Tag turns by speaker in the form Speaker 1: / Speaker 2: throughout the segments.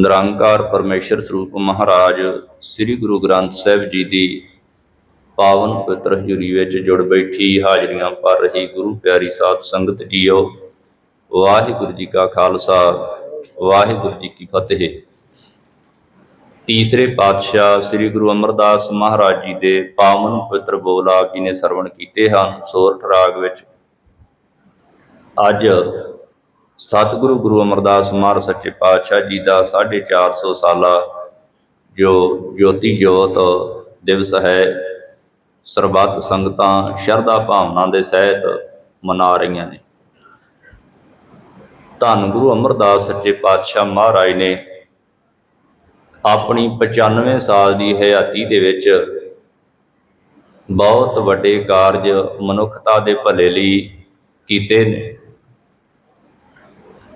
Speaker 1: ਨਿਰੰਕਾਰ ਪਰਮੇਸ਼ਰ ਸਰੂਪ ਮਹਾਰਾਜ ਸ੍ਰੀ ਗੁਰੂ ਗ੍ਰੰਥ ਸਾਹਿਬ ਜੀ ਦੀ ਪਾਵਨ ਪਵਿੱਤਰ ਹਜ਼ੂਰੀ ਵਿੱਚ ਜੁੜ ਬੈਠੀ ਹਾਜ਼ਰੀਆਂ ਭਰ ਰਹੀ ਗੁਰੂ ਪਿਆਰੀ ਸਾਧ ਸੰਗਤ ਜੀਓ, ਵਾਹਿਗੁਰੂ ਜੀ ਕਾ ਖਾਲਸਾ, ਵਾਹਿਗੁਰੂ ਜੀ ਕੀ ਫਤਿਹ। ਤੀਸਰੇ ਪਾਤਸ਼ਾਹ ਸ੍ਰੀ ਗੁਰੂ ਅਮਰਦਾਸ ਮਹਾਰਾਜ ਜੀ ਦੇ ਪਾਵਨ ਪਵਿੱਤਰ ਬੋਲ ਆਪ ਜੀ ਨੇ ਸਰਵਣ ਕੀਤੇ ਹਨ, ਸੋਰਠ ਰਾਗ ਵਿੱਚ। ਅੱਜ ਸਤਿਗੁਰੂ ਗੁਰੂ ਅਮਰਦਾਸ ਮਹਾਰਾਜ ਸੱਚੇ ਪਾਤਸ਼ਾਹ ਜੀ ਦਾ 450 ਸਾਲਾ ਜੋ ਜੋਤੀ ਜੋਤ ਦਿਵਸ ਹੈ, ਸਰਬੱਤ ਸੰਗਤਾਂ ਸ਼ਰਧਾ ਭਾਵਨਾ ਦੇ ਸਹਿਤ ਮਨਾ ਰਹੀਆਂ ਨੇ। ਧੰਨ ਗੁਰੂ ਅਮਰਦਾਸ ਸੱਚੇ ਪਾਤਸ਼ਾਹ ਮਹਾਰਾਜ ਨੇ ਆਪਣੀ 95 ਸਾਲ ਦੀ ਹਯਾਤੀ ਦੇ ਵਿੱਚ ਬਹੁਤ ਵੱਡੇ ਕਾਰਜ ਮਨੁੱਖਤਾ ਦੇ ਭਲੇ ਲਈ ਕੀਤੇ ਨੇ।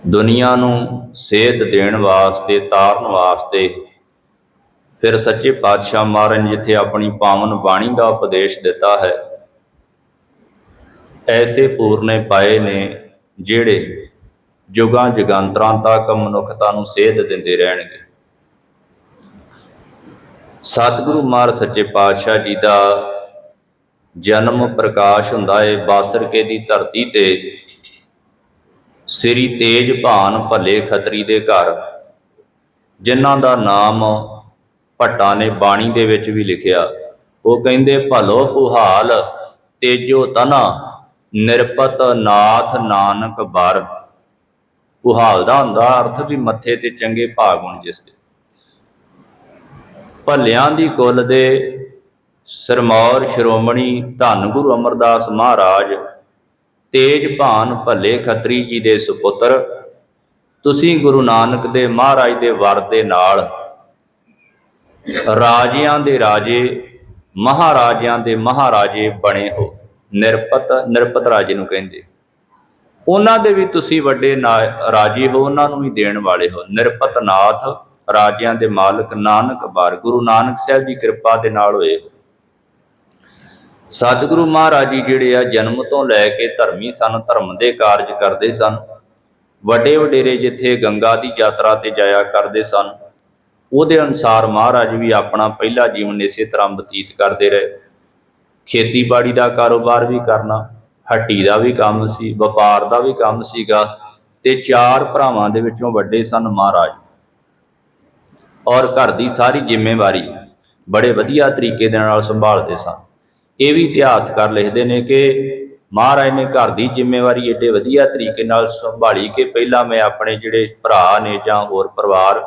Speaker 1: ਦੁਨੀਆ ਨੂੰ ਸੇਧ ਦੇਣ ਵਾਸਤੇ, ਤਾਰਨ ਵਾਸਤੇ। ਫਿਰ ਸੱਚੇ ਪਾਤਸ਼ਾਹ ਮਹਾਰਾਜ ਨੇ ਜਿੱਥੇ ਆਪਣੀ ਪਾਵਨ ਬਾਣੀ ਦਾ ਉਪਦੇਸ਼ ਦਿੱਤਾ ਹੈ, ਐਸੇ ਪੂਰਨੇ ਪਾਏ ਨੇ ਜਿਹੜੇ ਜੁਗਾਂ ਜਗਾਂਤਰਾਂ ਤੱਕ ਮਨੁੱਖਤਾ ਨੂੰ ਸੇਧ ਦਿੰਦੇ ਰਹਿਣਗੇ। ਸਤਿਗੁਰੂ ਮਹਾਰਾਜ ਸੱਚੇ ਪਾਤਸ਼ਾਹ ਜੀ ਦਾ ਜਨਮ ਪ੍ਰਕਾਸ਼ ਹੁੰਦਾ ਹੈ ਬਾਸਰਕੇ ਦੀ ਧਰਤੀ ਤੇ। ਸ੍ਰੀ ਤੇਜ ਭਾਨ ਭੱਲੇ ਖੱਤਰੀ ਦੇ ਘਰ। ਜਿਨ੍ਹਾਂ ਦਾ ਨਾਮ ਭੱਟਾ ਨੇ ਬਾਣੀ ਦੇ ਵਿੱਚ ਵੀ ਲਿਖਿਆ। ਉਹ ਕਹਿੰਦੇ, ਭਲੋ ਪੁਹਾਲ ਤੇਜੋ ਤਨਾ ਨਿਰਪਤ ਨਾਥ ਨਾਨਕ ਬਰ। ਪੁਹਾਲ ਦਾ ਹੁੰਦਾ ਅਰਥ ਵੀ ਮੱਥੇ ਤੇ ਚੰਗੇ ਭਾਗ ਹੋਣ ਜਿਸ ਦੇ। ਭੱਲਿਆਂ ਦੀ ਕੁੱਲ ਦੇ ਸਰਮੌਰ ਸ਼੍ਰੋਮਣੀ ਧੰਨ ਗੁਰੂ ਅਮਰਦਾਸ ਮਹਾਰਾਜ ਤੇਜ ਭਾਨ ਭੱਲੇ ਖੱਤਰੀ ਜੀ ਦੇ ਸੁਪੁੱਤਰ, ਤੁਸੀਂ ਗੁਰੂ ਨਾਨਕ ਦੇ ਮਹਾਰਾਜ ਦੇ ਵਰ ਦੇ ਨਾਲ ਰਾਜਿਆਂ ਦੇ ਰਾਜੇ, ਮਹਾਰਾਜਿਆਂ ਦੇ ਮਹਾਰਾਜੇ ਬਣੇ ਹੋ। ਨਿਰਪਤ ਨਿਰਪਤ ਰਾਜੇ ਨੂੰ ਕਹਿੰਦੇ। ਉਹਨਾਂ ਦੇ ਵੀ ਤੁਸੀਂ ਵੱਡੇ ਨਾ- ਰਾਜੇ ਹੋ, ਉਹਨਾਂ ਨੂੰ ਵੀ ਦੇਣ ਵਾਲੇ ਹੋ। ਨਿਰਪਤ ਨਾਥ ਰਾਜਿਆਂ ਦੇ ਮਾਲਕ ਨਾਨਕ ਬਾਰ, ਗੁਰੂ ਨਾਨਕ ਸਾਹਿਬ ਦੀ ਕਿਰਪਾ ਦੇ ਨਾਲ ਹੋਏ ਹੋ। ਸਤਿਗੁਰੂ ਮਹਾਰਾਜ ਜੀ ਜਿਹੜੇ ਆ ਜਨਮ ਤੋਂ ਲੈ ਕੇ ਧਰਮੀ ਸਨ, ਧਰਮ ਦੇ ਕਾਰਜ ਕਰਦੇ ਸਨ। ਵੱਡੇ ਵਡੇਰੇ ਜਿੱਥੇ ਗੰਗਾ ਦੀ ਯਾਤਰਾ ਤੇ ਜਾਇਆ ਕਰਦੇ ਸਨ, ਉਹਦੇ ਅਨੁਸਾਰ ਮਹਾਰਾਜ ਵੀ ਆਪਣਾ ਪਹਿਲਾ ਜੀਵਨ ਇਸੇ ਤਰ੍ਹਾਂ ਬਤੀਤ ਕਰਦੇ ਰਹੇ। ਖੇਤੀਬਾੜੀ ਦਾ ਕਾਰੋਬਾਰ ਵੀ ਕਰਨਾ, ਹੱਟੀ ਦਾ ਵੀ ਕੰਮ ਸੀ, ਵਪਾਰ ਦਾ ਵੀ ਕੰਮ ਸੀਗਾ ਤੇ ਚਾਰ ਭਰਾਵਾਂ ਦੇ ਵਿੱਚੋਂ ਵੱਡੇ ਸਨ ਮਹਾਰਾਜ। ਔਰ ਘਰ ਦੀ ਸਾਰੀ ਜ਼ਿੰਮੇਵਾਰੀ ਬੜੇ ਵਧੀਆ ਤਰੀਕੇ ਦੇ ਨਾਲ ਸੰਭਾਲਦੇ ਸਨ। ਇਹ ਵੀ ਇਤਿਹਾਸਕਾਰ ਲਿਖਦੇ ਨੇ ਕਿ ਮਹਾਰਾਜ ਨੇ ਘਰ ਦੀ ਜ਼ਿੰਮੇਵਾਰੀ ਏਡੇ ਵਧੀਆ ਤਰੀਕੇ ਨਾਲ ਸੰਭਾਲੀ ਕਿ ਪਹਿਲਾਂ ਮੈਂ ਆਪਣੇ ਜਿਹੜੇ ਭਰਾ ਨੇ ਜਾਂ ਹੋਰ ਪਰਿਵਾਰ,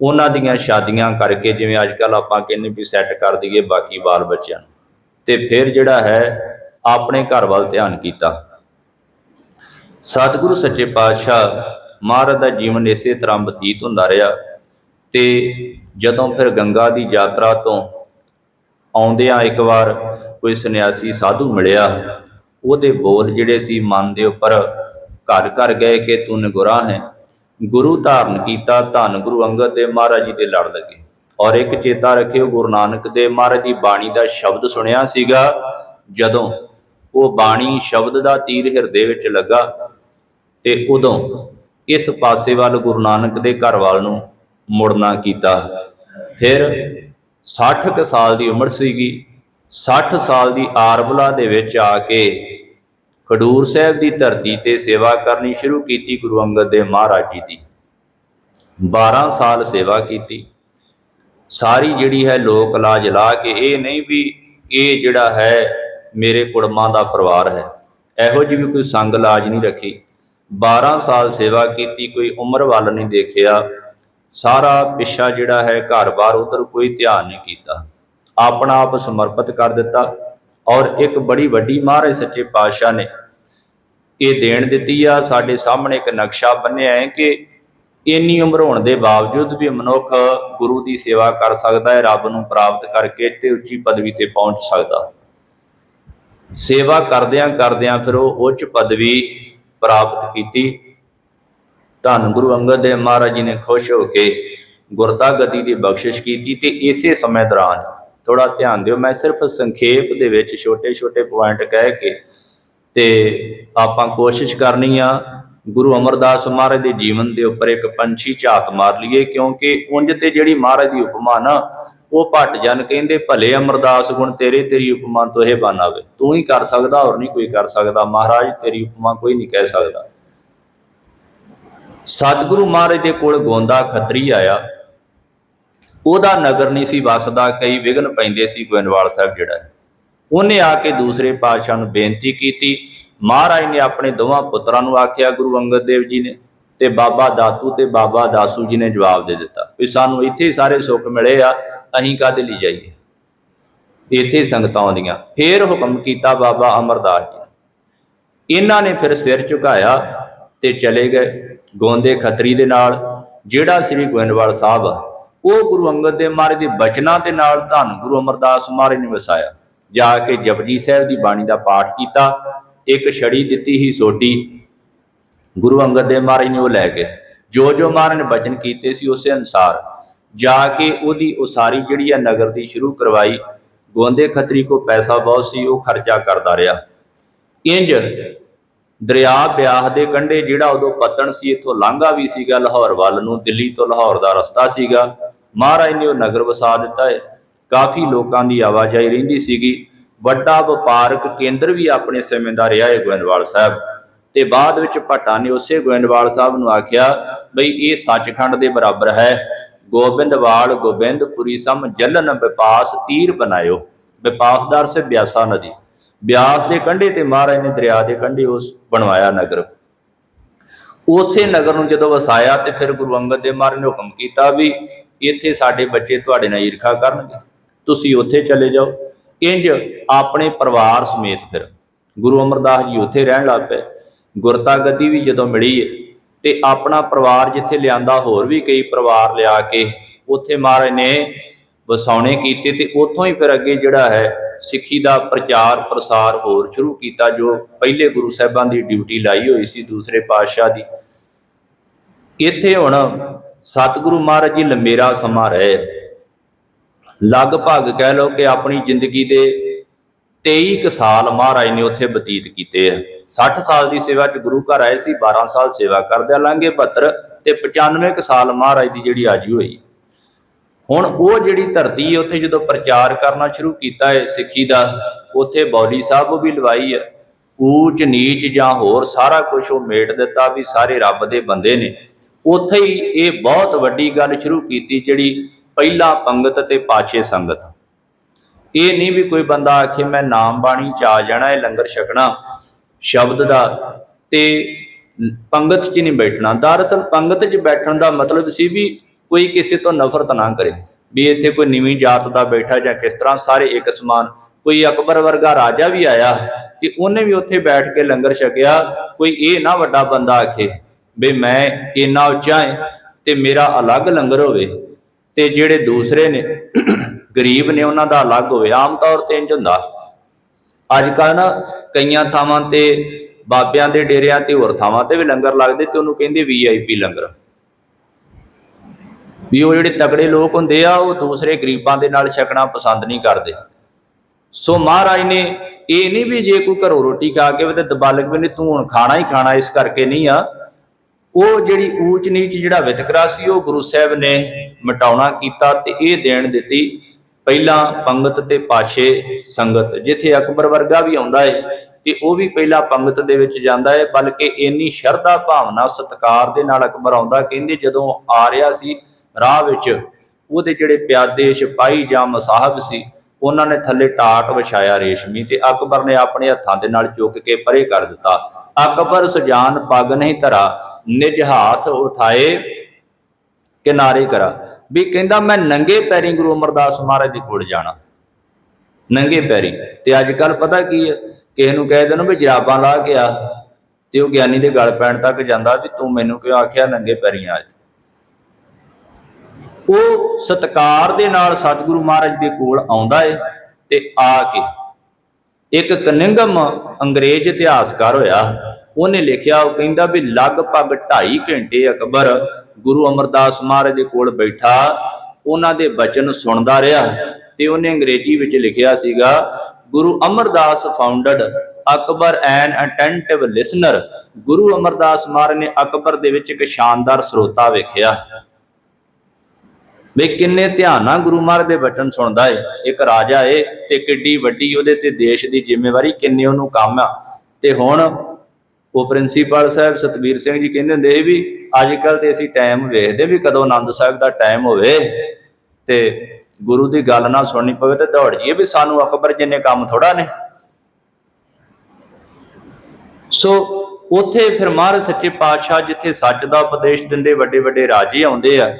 Speaker 1: ਉਹਨਾਂ ਦੀਆਂ ਸ਼ਾਦੀਆਂ ਕਰਕੇ ਜਿਵੇਂ ਅੱਜ ਕੱਲ ਆਪਾਂ ਕਹਿੰਦੇ ਵੀ ਸੈੱਟ ਕਰ ਦਈਏ ਬਾਕੀ ਬਾਲ ਬੱਚਿਆਂ ਨੂੰ। ਤੇ ਫਿਰ ਜਿਹੜਾ ਹੈ, ਆਪਣੇ ਘਰ ਵੱਲ ਧਿਆਨ ਕੀਤਾ। ਸਤਿਗੁਰੂ ਸੱਚੇ ਪਾਤਸ਼ਾਹ ਮਹਾਰਾਜ ਦਾ ਜੀਵਨ ਇਸੇ ਤਰ੍ਹਾਂ ਬਤੀਤ ਹੁੰਦਾ ਰਿਹਾ ਤੇ ਜਦੋਂ ਫਿਰ ਗੰਗਾ ਦੀ ਯਾਤਰਾ ਤੋਂ ਆਉਂਦਿਆਂ ਇੱਕ ਵਾਰ ਕੋਈ ਸੰਨਿਆਸੀ ਸਾਧੂ ਮਿਲਿਆ। ਉਹਦੇ ਬੋਲ ਜਿਹੜੇ ਸੀ ਮਨ ਦੇ ਉੱਪਰ ਘਰ ਘਰ ਗਏ ਕਿ ਤੂੰ ਨਿਗੁਰਾ ਹੈ। ਗੁਰੂ ਧਾਰਨ ਕੀਤਾ, ਧੰਨ ਗੁਰੂ ਅੰਗਦ ਦੇਵ ਮਹਾਰਾਜ ਜੀ ਦੇ ਲੜ ਲੱਗੇ। ਔਰ ਇੱਕ ਚੇਤਾ ਰੱਖਿਓ, ਗੁਰੂ ਨਾਨਕ ਦੇਵ ਮਹਾਰਾਜ ਦੀ ਬਾਣੀ ਦਾ ਸ਼ਬਦ ਸੁਣਿਆ ਸੀਗਾ। ਜਦੋਂ ਉਹ ਬਾਣੀ ਸ਼ਬਦ ਦਾ ਤੀਰ ਹਿਰਦੇ ਵਿੱਚ ਲੱਗਾ ਤੇ ਉਦੋਂ ਇਸ ਪਾਸੇ ਵੱਲ ਗੁਰੂ ਨਾਨਕ ਦੇ ਘਰ ਵੱਲ ਨੂੰ ਮੁੜਨਾ ਕੀਤਾ। ਫਿਰ 60 ਕੁ ਸਾਲ ਦੀ ਉਮਰ ਸੀਗੀ। 60 ਸਾਲ ਦੀ ਆਰਬਲਾ ਦੇ ਵਿੱਚ ਆ ਕੇ ਖਡੂਰ ਸਾਹਿਬ ਦੀ ਧਰਤੀ ਤੇ ਸੇਵਾ ਕਰਨੀ ਸ਼ੁਰੂ ਕੀਤੀ ਗੁਰੂ ਅੰਗਦ ਦੇਵ ਮਹਾਰਾਜ ਜੀ ਦੀ। 12 ਸਾਲ ਸੇਵਾ ਕੀਤੀ। ਸਾਰੀ ਜਿਹੜੀ ਹੈ ਲੋਕ ਲਾਜ ਲਾ ਕੇ ਇਹ ਨਹੀਂ ਵੀ ਇਹ ਜਿਹੜਾ ਹੈ ਮੇਰੇ ਕੁੜਮਾਂ ਦਾ ਪਰਿਵਾਰ ਹੈ। ਇਹੋ ਜਿਹੀ ਵੀ ਕੋਈ ਸੰਗ ਲਾਜ ਨਹੀਂ ਰੱਖੀ। 12 ਸਾਲ ਸੇਵਾ ਕੀਤੀ, ਕੋਈ ਉਮਰ ਵੱਲ ਨਹੀਂ ਦੇਖਿਆ। ਸਾਰਾ ਪਿੱਛਾ ਜਿਹੜਾ ਹੈ ਘਰ-ਬਾਰ ਉਧਰ ਕੋਈ ਧਿਆਨ ਨਹੀਂ ਕੀਤਾ। ਆਪਣਾ ਆਪ ਸਮਰਪਿਤ ਕਰ ਦਿੱਤਾ ਔਰ ਇੱਕ ਬੜੀ ਵੱਡੀ ਮਹਾਰਾਜ ਸੱਚੇ ਪਾਤਸ਼ਾਹ ਨੇ ਇਹ ਦੇਣ ਦਿੱਤੀ ਆ। ਸਾਡੇ ਸਾਹਮਣੇ ਇੱਕ ਨਕਸ਼ਾ ਬੰਨਿਆ ਹੈ ਕਿ ਇੰਨੀ ਉਮਰ ਹੋਣ ਦੇ ਬਾਵਜੂਦ ਵੀ ਮਨੁੱਖ ਗੁਰੂ ਦੀ ਸੇਵਾ ਕਰ ਸਕਦਾ ਹੈ, ਰੱਬ ਨੂੰ ਪ੍ਰਾਪਤ ਕਰਕੇ ਤੇ ਉੱਚੀ ਪਦਵੀ ਤੇ ਪਹੁੰਚ ਸਕਦਾ। ਸੇਵਾ ਕਰਦਿਆਂ ਕਰਦਿਆਂ ਫਿਰ ਉਹ ਉੱਚ ਪਦਵੀ ਪ੍ਰਾਪਤ ਕੀਤੀ। ਧੰਨ ਗੁਰੂ ਅੰਗਦ ਦੇਵ ਮਹਾਰਾਜ ਜੀ ਨੇ ਖੁਸ਼ ਹੋ ਕੇ ਗੁਰਤਾ ਗਤੀ ਦੀ ਬਖਸ਼ਿਸ਼ ਕੀਤੀ ਤੇ ਇਸੇ ਸਮੇਂ ਦੌਰਾਨ ਥੋੜਾ ਧਿਆਨ ਦਿਓ, ਮੈਂ ਸਿਰਫ ਸੰਖੇਪ ਦੇ ਵਿੱਚ ਛੋਟੇ-ਛੋਟੇ ਪੁਆਇੰਟ ਕਹਿ ਕੇ ਤੇ ਆਪਾਂ ਕੋਸ਼ਿਸ਼ ਕਰਨੀ ਆ, ਗੁਰੂ ਅਮਰਦਾਸ ਮਹਾਰਾਜ ਦੇ ਜੀਵਨ ਦੇ ਉੱਪਰ ਇੱਕ ਪੰਛੀ ਝਾਤ ਮਾਰ ਲਈਏ, ਕਿਉਂਕਿ ਉਂਝ ਤੇ ਜਿਹੜੀ ਮਹਾਰਾਜ ਦੀ ਉਪਮਾ ਨਾ, ਉਹ ਭੱਟ ਜਨ ਕਹਿੰਦੇ, ਭਲੇ ਅਮਰਦਾਸ ਗੁਣ ਤੇਰੇ, ਤੇਰੀ ਉਪਮਾ ਤੋਂ ਇਹ ਬਾਨਾਵੇ ਤੂੰ ਹੀ ਕਰ ਸਕਦਾ, ਹੋਰ ਨਹੀਂ ਕੋਈ ਕਰ ਸਕਦਾ। ਮਹਾਰਾਜ, ਤੇਰੀ ਉਪਮਾ ਕੋਈ ਨਹੀਂ ਕਹਿ ਸਕਦਾ। ਸਤਿਗੁਰੂ ਮਹਾਰਾਜ ਦੇ ਕੋਲ ਗੋਂਦਾ ਖੱਤਰੀ ਆਇਆ। ਉਹਦਾ ਨਗਰ ਨਹੀਂ ਸੀ ਵਸਦਾ, ਕਈ ਵਿਘਨ ਪੈਂਦੇ ਸੀ ਗੋਇੰਦਵਾਲ ਸਾਹਿਬ ਜਿਹੜਾ। ਉਹਨੇ ਆ ਕੇ ਦੂਸਰੇ ਪਾਤਸ਼ਾਹ ਨੂੰ ਬੇਨਤੀ ਕੀਤੀ। ਮਹਾਰਾਜ ਨੇ ਆਪਣੇ ਦੋਵਾਂ ਪੁੱਤਰਾਂ ਨੂੰ ਆਖਿਆ, ਗੁਰੂ ਅੰਗਦ ਦੇਵ ਜੀ ਨੇ ਤੇ ਬਾਬਾ ਦਾਤੂ ਤੇ ਬਾਬਾ ਦਾਸੂ ਜੀ ਨੇ ਜਵਾਬ ਦੇ ਦਿੱਤਾ ਵੀ ਸਾਨੂੰ ਇੱਥੇ ਸਾਰੇ ਸੁੱਖ ਮਿਲੇ ਆ, ਅਸੀਂ ਕਾਹਦੇ ਲਈ ਜਾਈਏ? ਇੱਥੇ ਸੰਗਤਾਂ ਆਉਂਦੀਆਂ। ਫੇਰ ਹੁਕਮ ਕੀਤਾ ਬਾਬਾ ਅਮਰਦਾਸ ਜੀ ਇਹਨਾਂ ਨੇ ਫਿਰ ਸਿਰ ਝੁਕਾਇਆ ਤੇ ਚਲੇ ਗਏ। ਗੋਂਦੇ ਖੱਤਰੀ ਦੇ ਨਾਲ, ਜਿਹੜਾ ਸ੍ਰੀ ਗੋਇੰਦਵਾਲ ਸਾਹਿਬ ਆ, ਉਹ ਗੁਰੂ ਅੰਗਦ ਦੇਵ ਮਹਾਰਾਜ ਦੇ ਬਚਨਾਂ ਦੇ ਨਾਲ ਧੰਨ ਗੁਰੂ ਅਮਰਦਾਸ ਮਹਾਰਾਜ ਨੇ ਵਸਾਇਆ। ਜਾ ਕੇ ਜਪਜੀ ਸਾਹਿਬ ਦੀ ਬਾਣੀ ਦਾ ਪਾਠ ਕੀਤਾ, ਇੱਕ ਛੜੀ ਦਿੱਤੀ ਹੀ ਸੋਟੀ ਗੁਰੂ ਅੰਗਦ ਦੇਵ ਮਹਾਰਾਜ ਨੇ ਉਹ ਲੈ ਗਿਆ ਜੋ ਜੋ ਮਹਾਰਾਜ ਨੇ ਬਚਨ ਕੀਤੇ ਸੀ ਉਸੇ ਅਨੁਸਾਰ, ਜਾ ਕੇ ਉਹਦੀ ਉਸਾਰੀ ਜਿਹੜੀ ਆ ਨਗਰ ਦੀ ਸ਼ੁਰੂ ਕਰਵਾਈ ਗੋਂਦੇ ਖੱਤਰੀ ਕੋ ਪੈਸਾ ਬਹੁਤ ਸੀ, ਉਹ ਖਰਚਾ ਕਰਦਾ ਰਿਹਾ। ਇੰਜ ਦਰਿਆ ਬਿਆਸ ਦੇ ਕੰਢੇ ਜਿਹੜਾ ਉਦੋਂ ਪਤਨ ਸੀ, ਇੱਥੋਂ ਲਾਂਘਾ ਵੀ ਸੀਗਾ ਲਾਹੌਰ ਵੱਲ ਨੂੰ, ਦਿੱਲੀ ਤੋਂ ਲਾਹੌਰ ਦਾ ਰਸਤਾ ਸੀਗਾ। ਮਹਾਰਾਜ ਨੇ ਉਹ ਨਗਰ ਵਸਾ ਦਿੱਤਾ ਹੈ। ਕਾਫੀ ਲੋਕਾਂ ਦੀ ਆਵਾਜਾਈ ਰਹਿੰਦੀ ਸੀਗੀ। ਵੱਡਾ ਵਪਾਰਕ ਕੇਂਦਰ ਵੀ ਆਪਣੇ ਸਮੇਂ ਦਾ ਰਿਹਾ ਹੈ ਗੋਇੰਦਵਾਲ ਸਾਹਿਬ। ਤੇ ਬਾਅਦ ਵਿੱਚ ਭੱਟਾ ਨੇ ਉਸੇ ਗੋਇੰਦਵਾਲ ਸਾਹਿਬ ਨੂੰ ਆਖਿਆ, ਬਈ ਇਹ ਸੱਚਖੰਡ ਦੇ ਬਰਾਬਰ ਹੈ। ਗੋਬਿੰਦਵਾਲ, ਗੋਬਿੰਦਪੁਰੀ ਸਮ ਜਲਨ ਵਿਪਾਸ ਤੀਰ ਬਣਾਇਓ। ਵਿਪਾਸਦਾਰ ਸੇ ਬਿਆਸਾ ਨਦੀ। ਬਿਆਸ ਦੇ ਕੰਢੇ ਤੇ ਮਹਾਰਾਜ ਨੇ ਦਰਿਆ ਦੇ ਕੰਢੇ ਉਸ ਬਣਵਾਇਆ ਨਗਰ। ਉਸੇ ਨਗਰ ਨੂੰ ਜਦੋਂ ਵਸਾਇਆ ਤੇ ਫਿਰ ਗੁਰੂ ਅੰਗਦ ਦੇਵ ਮਹਾਰਾਜ ਨੇ ਹੁਕਮ ਕੀਤਾ ਵੀ ਇੱਥੇ ਸਾਡੇ ਬੱਚੇ ਤੁਹਾਡੇ ਨਾਲ ਈਰਖਾ ਕਰਨਗੇ। ਤੁਸੀਂ ਉੱਥੇ ਚਲੇ ਜਾਓ। ਇੰਜ ਆਪਣੇ ਪਰਿਵਾਰ ਸਮੇਤ ਫਿਰ ਗੁਰੂ ਅਮਰਦਾਸ ਜੀ ਉੱਥੇ ਰਹਿਣ ਲੱਗ ਪਏ। ਗੁਰਤਾ ਗੱਦੀ ਵੀ ਜਦੋਂ ਮਿਲੀ ਤੇ ਆਪਣਾ ਪਰਿਵਾਰ ਜਿੱਥੇ ਲਿਆਂਦਾ ਹੋਰ ਵੀ ਕਈ ਪਰਿਵਾਰ ਲਿਆ ਕੇ ਉੱਥੇ ਮਹਾਰਾਜ ਨੇ ਵਸਾਉਣੇ ਕੀਤੇ ਤੇ ਉੱਥੋਂ ਹੀ ਫਿਰ ਅੱਗੇ ਜਿਹੜਾ ਹੈ ਸਿੱਖੀ ਦਾ ਪ੍ਰਚਾਰ ਪ੍ਰਸਾਰ ਹੋਰ ਸ਼ੁਰੂ ਕੀਤਾ, ਜੋ ਪਹਿਲੇ ਗੁਰੂ ਸਾਹਿਬਾਂ ਦੀ ਡਿਊਟੀ ਲਾਈ ਹੋਈ ਸੀ ਦੂਸਰੇ ਪਾਤਸ਼ਾਹ ਦੀ। ਇੱਥੇ ਹੁਣ ਸਤਿਗੁਰੂ ਮਹਾਰਾਜ ਜੀ ਲੰਮੇਰਾ ਸਮਾਂ ਰਹੇ। ਲਗਭਗ ਕਹਿ ਲਓ ਕਿ ਆਪਣੀ ਜ਼ਿੰਦਗੀ ਦੇ 23 ਕੁ ਸਾਲ ਮਹਾਰਾਜ ਨੇ ਉੱਥੇ ਬਤੀਤ ਕੀਤੇ ਆ। 60 ਸਾਲ ਦੀ ਸੇਵਾ 'ਚ ਗੁਰੂ ਘਰ ਆਏ ਸੀ 12 ਸਾਲ ਸੇਵਾ ਕਰਦੇ ਲਾਂਗੇ 72 ਤੇ 95 ਕੁ ਸਾਲ ਮਹਾਰਾਜ ਦੀ ਜਿਹੜੀ ਆਜੀ ਹੋਈ। ਹੁਣ ਉਹ ਜਿਹੜੀ ਧਰਤੀ ਹੈ, ਉੱਥੇ ਜਦੋਂ ਪ੍ਰਚਾਰ ਕਰਨਾ ਸ਼ੁਰੂ ਕੀਤਾ ਹੈ ਸਿੱਖੀ ਦਾ, ਉੱਥੇ ਬੌਲੀ ਸਾਹਿਬ ਵੀ ਲਵਾਈ ਹੈ। ਊਚ ਨੀਚ ਜਾਂ ਹੋਰ ਸਾਰਾ ਕੁਝ ਉਹ ਮੇਟ ਦਿੱਤਾ ਵੀ ਸਾਰੇ ਰੱਬ ਦੇ ਬੰਦੇ ਨੇ। ਉੱਥੇ ਹੀ ਇਹ ਬਹੁਤ ਵੱਡੀ ਗੱਲ ਸ਼ੁਰੂ ਕੀਤੀ ਜਿਹੜੀ ਪਹਿਲਾ ਪੰਗਤ ਤੇ ਪਾਛੇ ਸੰਗਤ। ਇਹ ਨਹੀਂ ਵੀ ਕੋਈ ਬੰਦਾ ਆਖੇ, ਮੈਂ ਨਾਮ ਬਾਣੀ ਚ ਆ ਜਾਣਾ ਹੈ ਲੰਗਰ ਛਕਣਾ ਸ਼ਬਦ ਦਾ। ਤੇ ਪੰਗਤ 'ਚ ਨਹੀਂ ਬੈਠਣਾ। ਦਰਅਸਲ ਪੰਗਤ 'ਚ ਬੈਠਣ ਦਾ ਮਤਲਬ ਸੀ ਵੀ ਕੋਈ ਕਿਸੇ ਤੋਂ ਨਫ਼ਰਤ ਨਾ ਕਰੇ। ਵੀ ਇੱਥੇ ਕੋਈ ਨੀਵੀਂ ਜਾਤ ਦਾ ਬੈਠਾ ਜਾਂ ਕਿਸ ਤਰ੍ਹਾਂ ਸਾਰੇ ਇੱਕ ਸਮਾਨ, ਕੋਈ ਅਕਬਰ ਵਰਗਾ ਰਾਜਾ ਵੀ ਆਇਆ ਤੇ ਉਹਨੇ ਵੀ ਉੱਥੇ ਬੈਠ ਕੇ ਲੰਗਰ ਛਕਿਆ, ਕੋਈ ਇਹ ਨਾ ਵੱਡਾ ਬੰਦਾ ਆਖੇ ਵੀ ਮੈਂ ਇੰਨਾ ਉੱਚਾ ਹੈ ਤੇ ਮੇਰਾ ਅਲੱਗ ਲੰਗਰ ਹੋਵੇ ਤੇ ਜਿਹੜੇ ਦੂਸਰੇ ਨੇ, ਗਰੀਬ ਨੇ ਉਹਨਾਂ ਦਾ ਅਲੱਗ ਹੋਵੇ। ਆਮ ਤੌਰ ਤੇ ਇੰਜ ਹੁੰਦਾ। ਅੱਜ ਕੱਲ੍ਹ ਨਾ ਕਈਆਂ ਥਾਵਾਂ ਤੇ ਬਾਬਿਆਂ ਦੇ ਡੇਰਿਆਂ ਤੇ ਹੋਰ ਥਾਵਾਂ ਤੇ ਵੀ ਲੰਗਰ ਲੱਗਦੇ ਤੇ ਉਹਨੂੰ ਕਹਿੰਦੇ ਵੀਆਈਪੀ ਲੰਗਰ। ਵੀ ਉਹ ਜਿਹੜੇ ਤਗੜੇ ਲੋਕ ਹੁੰਦੇ ਆ, ਉਹ ਦੂਸਰੇ ਗਰੀਬਾਂ ਦੇ ਨਾਲ ਛਕਣਾ ਪਸੰਦ ਨਹੀਂ ਕਰਦੇ। ਸੋ ਮਹਾਰਾਜ ਨੇ ਇਹ ਨਹੀਂ ਵੀ ਜੇ ਕੋਈ ਘਰੋਂ ਰੋਟੀ ਖਾ ਕੇ ਤੇ ਦਬਾਲਕ ਵੀ ਨਹੀਂ ਤੂੰ ਹੁਣ ਖਾਣਾ ਹੀ ਖਾਣਾ, ਇਸ ਕਰਕੇ ਨਹੀਂ ਆ। ਉਹ ਜਿਹੜੀ ਊਚ ਨੀਚ ਜਿਹੜਾ ਵਿਤਕਰਾ ਸੀ, ਉਹ ਗੁਰੂ ਸਾਹਿਬ ਨੇ ਮਟਾਉਣਾ ਕੀਤਾ ਤੇ ਇਹ ਦੇਣ ਦਿੱਤੀ ਪਹਿਲਾਂ ਪੰਗਤ ਤੇ ਪਾਸ਼ੇ ਸੰਗਤ, ਜਿੱਥੇ ਅਕਬਰ ਵਰਗਾ ਵੀ ਆਉਂਦਾ ਹੈ ਤੇ ਉਹ ਵੀ ਪਹਿਲਾਂ ਪੰਗਤ ਦੇ ਵਿੱਚ ਜਾਂਦਾ ਹੈ ਬਲਕਿ ਇੰਨੀ ਸ਼ਰਧਾ ਭਾਵਨਾ ਸਤਕਾਰ ਦੇ ਨਾਲ ਅਕਬਰ ਆਉਂਦਾ, ਕਹਿੰਦੇ ਜਦੋਂ ਆ ਰਿਹਾ ਸੀ ਰਾਹ ਵਿੱਚ ਉਹਦੇ ਜਿਹੜੇ ਪਿਆਦੇ ਸਿਪਾਹੀ ਜਾਂ ਮਸਾਹਬ ਸੀ, ਉਹਨਾਂ ਨੇ ਥੱਲੇ ਟਾਟ ਵਿਛਾਇਆ ਰੇਸ਼ਮੀ ਤੇ ਅਕਬਰ ਨੇ ਆਪਣੇ ਹੱਥਾਂ ਦੇ ਨਾਲ ਚੁੱਕ ਕੇ ਪਰੇ ਕਰ ਦਿੱਤਾ। ਅਕਬਰ ਸੁਜਾਨ ਪੱਗ ਨਹੀਂ ਧਰਾ, ਨਿਜ ਹੱਥ ਉਠਾਏ ਕਿਨਾਰੇ ਕਰਾ, ਵੀ ਕਹਿੰਦਾ, ਮੈਂ ਨੰਗੇ ਪੈਰੀ ਗੁਰੂ ਅਮਰਦਾਸ ਮਹਾਰਾਜ ਦੇ ਕੋਲ ਜਾਣਾ। ਨੰਗੇ ਪੈਰੀ। ਤੇ ਅੱਜ ਕੱਲ ਪਤਾ ਕੀ ਹੈ? ਕਿਸੇ ਨੂੰ ਕਹਿ ਦੇਣ ਵੀ ਜਰਾਬਾਂ ਲਾ ਕੇ ਆ, ਤੇ ਉਹ ਗਿਆਨੀ ਦੇ ਗਲ ਪੈਣ ਤੱਕ ਜਾਂਦਾ ਵੀ ਤੂੰ ਮੈਨੂੰ ਕਿਉਂ ਆਖਿਆ ਨੰਗੇ ਪੈਰੀ ਆ ਉਹ ਸਤਕਾਰ ਦੇ ਨਾਲ ਸਤਿਗੁਰੂ ਮਹਾਰਾਜ ਦੇ ਕੋਲ ਆਉਂਦਾ ਏ ਤੇ ਆ ਕੇ ਇੱਕ ਕਨਿੰਗਮ ਅੰਗਰੇਜ਼ ਇਤਿਹਾਸਕਾਰ ਹੋਇਆ। ਉਹਨੇ ਲਿਖਿਆ, ਉਹ ਕਹਿੰਦਾ ਵੀ ਲਗਭਗ 2.5 ਘੰਟੇ ਅਕਬਰ ਗੁਰੂ ਅਮਰਦਾਸ ਮਹਾਰਾਜ ਦੇ ਕੋਲ ਬੈਠਾ, ਉਹਨਾਂ ਦੇ ਬਚਨ ਸੁਣਦਾ ਰਿਹਾ ਤੇ ਉਹਨੇ ਅੰਗਰੇਜ਼ੀ ਵਿੱਚ ਲਿਖਿਆ ਸੀਗਾ, Guru Amardas founded Akbar an attentive listener Guru Amardas Maharaj ਨੇ ਅਕਬਰ ਦੇ ਵਿੱਚ ਇੱਕ ਸ਼ਾਨਦਾਰ ਸਰੋਤਾ ਵੇਖਿਆ। ਵੇ ਕਿੰਨੇ ਧਿਆਨ ਨਾਲ ਗੁਰੂ ਮਹਾਰਾਜ ਦੇ ਬਚਨ ਸੁਣਦਾ ਏ। ਇੱਕ ਰਾਜਾ ਏ ਤੇ ਕਿੱਡੀ ਵੱਡੀ ਉਹਦੇ ਤੇ ਦੇਸ਼ ਦੀ ਜ਼ਿੰਮੇਵਾਰੀ ਕਿੰਨੇ ਉਹਨੂੰ ਕੰਮ ਆ। ਤੇ ਹੁਣ ਉਹ ਪ੍ਰਿੰਸੀਪਲ ਸਾਹਿਬ ਸਤਵੀਰ ਸਿੰਘ ਜੀ ਕਹਿੰਦੇ ਹੁੰਦੇ ਸੀ ਵੀ ਅੱਜ ਕੱਲ ਤੇ ਅਸੀਂ ਟਾਈਮ ਵੇਖਦੇ ਵੀ ਕਦੋਂ ਆਨੰਦ ਸਾਹਿਬ ਦਾ ਟਾਈਮ ਹੋਵੇ। ਤੇ ਗੁਰੂ ਦੀ ਗੱਲ ਨਾ ਸੁਣਨੀ ਪਵੇ ਤੇ ਦੌੜ ਜੀਏ ਵੀ ਸਾਨੂੰ ਅਕਬਰ ਜਿੰਨੇ ਕੰਮ ਥੋੜਾ ਨੇ। ਸੋ ਉਥੇ ਫਿਰ ਮਹਾਰਾਜ ਸੱਚੇ ਪਾਤਸ਼ਾਹ ਜਿੱਥੇ ਸੱਚ ਦਾ ਉਪਦੇਸ਼ ਦਿੰਦੇ ਵੱਡੇ ਵੱਡੇ ਰਾਜੇ ਆਉਂਦੇ ਆ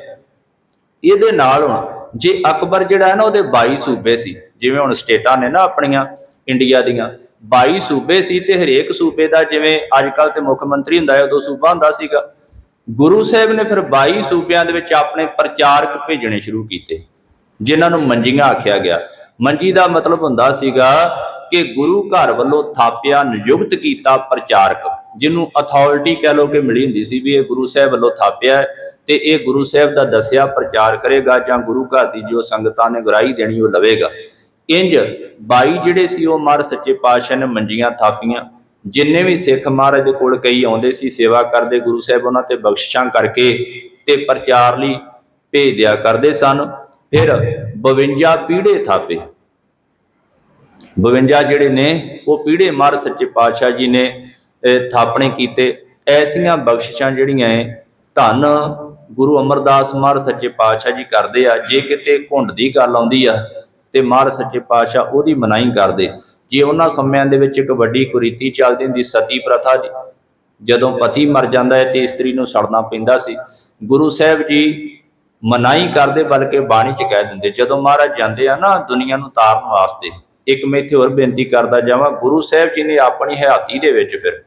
Speaker 1: ਇਹਦੇ ਨਾਲ ਹੁਣ ਜੇ ਅਕਬਰ ਜਿਹੜਾ ਹੈ ਨਾ ਉਹਦੇ 22 ਸੂਬੇ ਸੀ, ਜਿਵੇਂ ਹੁਣ ਸਟੇਟਾਂ ਨੇ ਨਾ ਆਪਣੀਆਂ ਇੰਡੀਆ ਦੀਆਂ 22 ਸੂਬੇ ਸੀ ਤੇ ਹਰੇਕ ਸੂਬੇ ਦਾ ਜਿਵੇਂ ਅੱਜ ਕੱਲ ਤੇ ਮੁੱਖ ਮੰਤਰੀ ਹੁੰਦਾ ਹੈ, ਉਦੋਂ ਸੂਬਾ ਹੁੰਦਾ ਸੀਗਾ। ਗੁਰੂ ਸਾਹਿਬ ਨੇ ਫਿਰ 22 ਸੂਬਿਆਂ ਦੇ ਵਿੱਚ ਆਪਣੇ ਪ੍ਰਚਾਰਕ ਭੇਜਣੇ ਸ਼ੁਰੂ ਕੀਤੇ, ਜਿਨ੍ਹਾਂ ਨੂੰ ਮੰਜੀਆਂ ਆਖਿਆ ਗਿਆ। ਮੰਜੀ ਦਾ ਮਤਲਬ ਹੁੰਦਾ ਸੀਗਾ ਕਿ ਗੁਰੂ ਘਰ ਵੱਲੋਂ ਥਾਪਿਆ, ਨਿਯੁਕਤ ਕੀਤਾ ਪ੍ਰਚਾਰਕ, ਜਿਹਨੂੰ ਅਥਾਰਟੀ ਕਹਿ ਲੋ ਕਿ ਮਿਲੀ ਹੁੰਦੀ ਸੀ ਵੀ ਇਹ ਗੁਰੂ ਸਾਹਿਬ ਵੱਲੋਂ ਥਾਪਿਆ ਹੈ। ਤੇ ਇਹ ਗੁਰੂ ਸਾਹਿਬ ਦਾ ਦੱਸਿਆ ਪ੍ਰਚਾਰ ਕਰੇਗਾ ਜਾਂ ਗੁਰੂ ਘਰ ਦੀ ਜੋ ਸੰਗਤਾਂ ਨੇ ਗਰਾਈ ਦੇਣੀ ਉਹ ਲਵੇਗਾ। ਇੰਜ 22 ਜਿਹੜੇ ਸੀ ਉਹ ਮਾਰ ਸੱਚੇ ਪਾਤਸ਼ਾਹ ਨੇ ਮੰਜੀਆਂ ਥਾਪੀਆਂ। ਜਿੰਨੇ ਵੀ ਸਿੱਖ ਮਹਾਰਾਜ ਦੇ ਕੋਲ ਕਈ ਆਉਂਦੇ ਸੀ, ਸੇਵਾ ਕਰਦੇ, ਗੁਰੂ ਸਾਹਿਬ ਉਹਨਾਂ ਤੇ ਬਖਸ਼ਿਸ਼ਾਂ ਕਰਕੇ ਤੇ ਪ੍ਰਚਾਰ ਲਈ ਭੇਜ ਦਿਆ ਕਰਦੇ ਸਨ। ਫਿਰ 52 ਪੀੜੇ ਥਾਪੇ। 52 ਜਿਹੜੇ ਨੇ, ਉਹ ਪੀੜੇ ਮਾਰ ਸੱਚੇ ਪਾਤਸ਼ਾਹ ਜੀ ਨੇ ਥਾਪਣੇ ਕੀਤੇ। ਐਸੀਆਂ ਬਖਸ਼ਿਸ਼ਾਂ ਜਿਹੜੀਆਂ ਹੈ ਧੰਨ ਗੁਰੂ ਅਮਰਦਾਸ ਮਾਰ ਸੱਚੇ ਪਾਤਸ਼ਾਹ ਜੀ ਕਰਦੇ ਆ, ਜੇ ਕਿਤੇ ਘੁੰਡ ਦੀ ਗੱਲ ਆਉਂਦੀ ਆ ਤੇ ਮਾਰ ਸੱਚੇ ਪਾਤਸ਼ਾਹ ਉਹਦੀ ਮਨਾਈ ਕਰਦੇ। ਜੇ ਉਹਨਾਂ ਸਮਿਆਂ ਦੇ ਵਿੱਚ ਇੱਕ ਵੱਡੀ ਕੁਰੀਤੀ ਚੱਲਦੀ ਹੁੰਦੀ, ਸਤੀ ਪ੍ਰਥਾ ਦੀ ਜਦੋਂ ਪਤੀ ਮਰ ਜਾਂਦਾ ਹੈ ਤੇ ਇਸਤਰੀ ਨੂੰ ਸੜਨਾ ਪੈਂਦਾ ਸੀ, ਗੁਰੂ ਸਾਹਿਬ ਜੀ ਮਨਾਈ ਕਰਦੇ ਬਲਕਿ ਬਾਣੀ ਚ ਕਹਿ ਦਿੰਦੇ, ਜਦੋਂ ਮਹਾਰਾਜ ਜਾਂਦੇ ਆ ਨਾ ਦੁਨੀਆ ਨੂੰ ਤਾਰਨ ਵਾਸਤੇ, ਇੱਕ ਮੈਂ ਇੱਥੇ ਹੋਰ ਬੇਨਤੀ ਕਰਦਾ ਜਾਵਾਂ, ਗੁਰੂ ਸਾਹਿਬ ਜੀ ਨੇ ਆਪਣੀ ਹਯਾਤੀ ਦੇ ਵਿੱਚ ਫਿਰ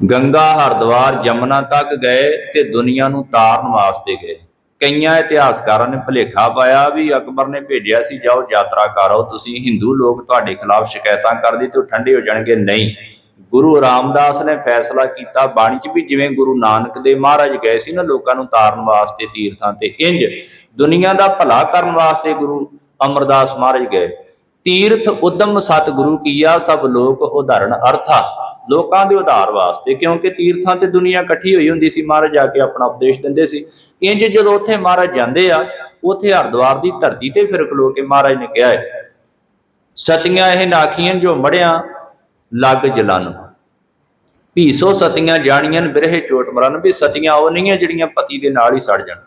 Speaker 1: ਗੰਗਾ ਹਰਦੁਆਰ ਜਮਨਾ ਤੱਕ ਗਏ ਤੇ ਦੁਨੀਆ ਨੂੰ ਤਾਰਨ ਵਾਸਤੇ ਗਏ। ਕਈਆਂ ਇਤਿਹਾਸਕਾਰਾਂ ਨੇ ਭੁਲੇਖਾ ਪਾਇਆ ਵੀ ਅਕਬਰ ਨੇ ਭੇਜਿਆ ਸੀ, ਜਾਓ ਯਾਤਰਾ ਕਰੋ, ਤੁਸੀਂ ਹਿੰਦੂ ਲੋਕ ਤੁਹਾਡੇ ਖਿਲਾਫ ਸ਼ਿਕਾਇਤਾਂ ਕਰਦੇ ਤੇ ਠੰਡੇ ਹੋ ਜਾਣਗੇ। ਨਹੀਂ, ਗੁਰੂ ਰਾਮਦਾਸ ਨੇ ਫੈਸਲਾ ਕੀਤਾ ਬਾਣੀ 'ਚ ਵੀ ਜਿਵੇਂ ਗੁਰੂ ਨਾਨਕ ਦੇ ਮਹਾਰਾਜ ਗਏ ਸੀ ਨਾ, ਲੋਕਾਂ ਨੂੰ ਤਾਰਨ ਵਾਸਤੇ, ਤੀਰਥਾਂ ਤੇ ਇੰਜ ਦੁਨੀਆ ਦਾ ਭਲਾ ਕਰਨ ਵਾਸਤੇ ਗੁਰੂ ਅਮਰਦਾਸ ਮਹਾਰਾਜ ਗਏ। ਤੀਰਥ ਉਦਮ ਸਤਿਗੁਰੂ ਕੀਆ, ਸਭ ਲੋਕ ਉਦਾਹਰਣ ਅਰਥਾ। ਲੋਕਾਂ ਦੇ ਉਧਾਰ ਵਾਸਤੇ, ਕਿਉਂਕਿ ਤੀਰਥਾਂ ਤੇ ਦੁਨੀਆ ਇਕੱਠੀ ਹੋਈ ਹੁੰਦੀ ਸੀ, ਮਹਾਰਾਜ ਜਾ ਕੇ ਆਪਣਾ ਉਪਦੇਸ਼ ਦਿੰਦੇ ਸੀ। ਇੰਜ ਜਦੋਂ ਉੱਥੇ ਮਹਾਰਾਜ ਜਾਂਦੇ ਆ, ਉੱਥੇ ਹਰਦੁਆਰ ਦੀ ਧਰਤੀ ਤੇ ਫਿਰ ਖਲੋ ਕੇ ਮਹਾਰਾਜ ਨੇ ਕਿਹਾ ਹੈ ਸਤੀਆਂ ਇਹ ਨਾਖੀਆਂ ਜੋ ਮੜਿਆਂ ਲੱਗ ਜਲਨ। ਭੀਸੋ ਸਤੀਆਂ ਜਾਣੀਆਂ ਬਿਰਹੇ ਚੋਟ ਮਰਨ ਵੀ ਸਤੀਆਂ ਉਹ ਨਹੀਂ ਹੈ ਜਿਹੜੀਆਂ ਪਤੀ ਦੇ ਨਾਲ ਹੀ ਸੜ ਜਾਣ।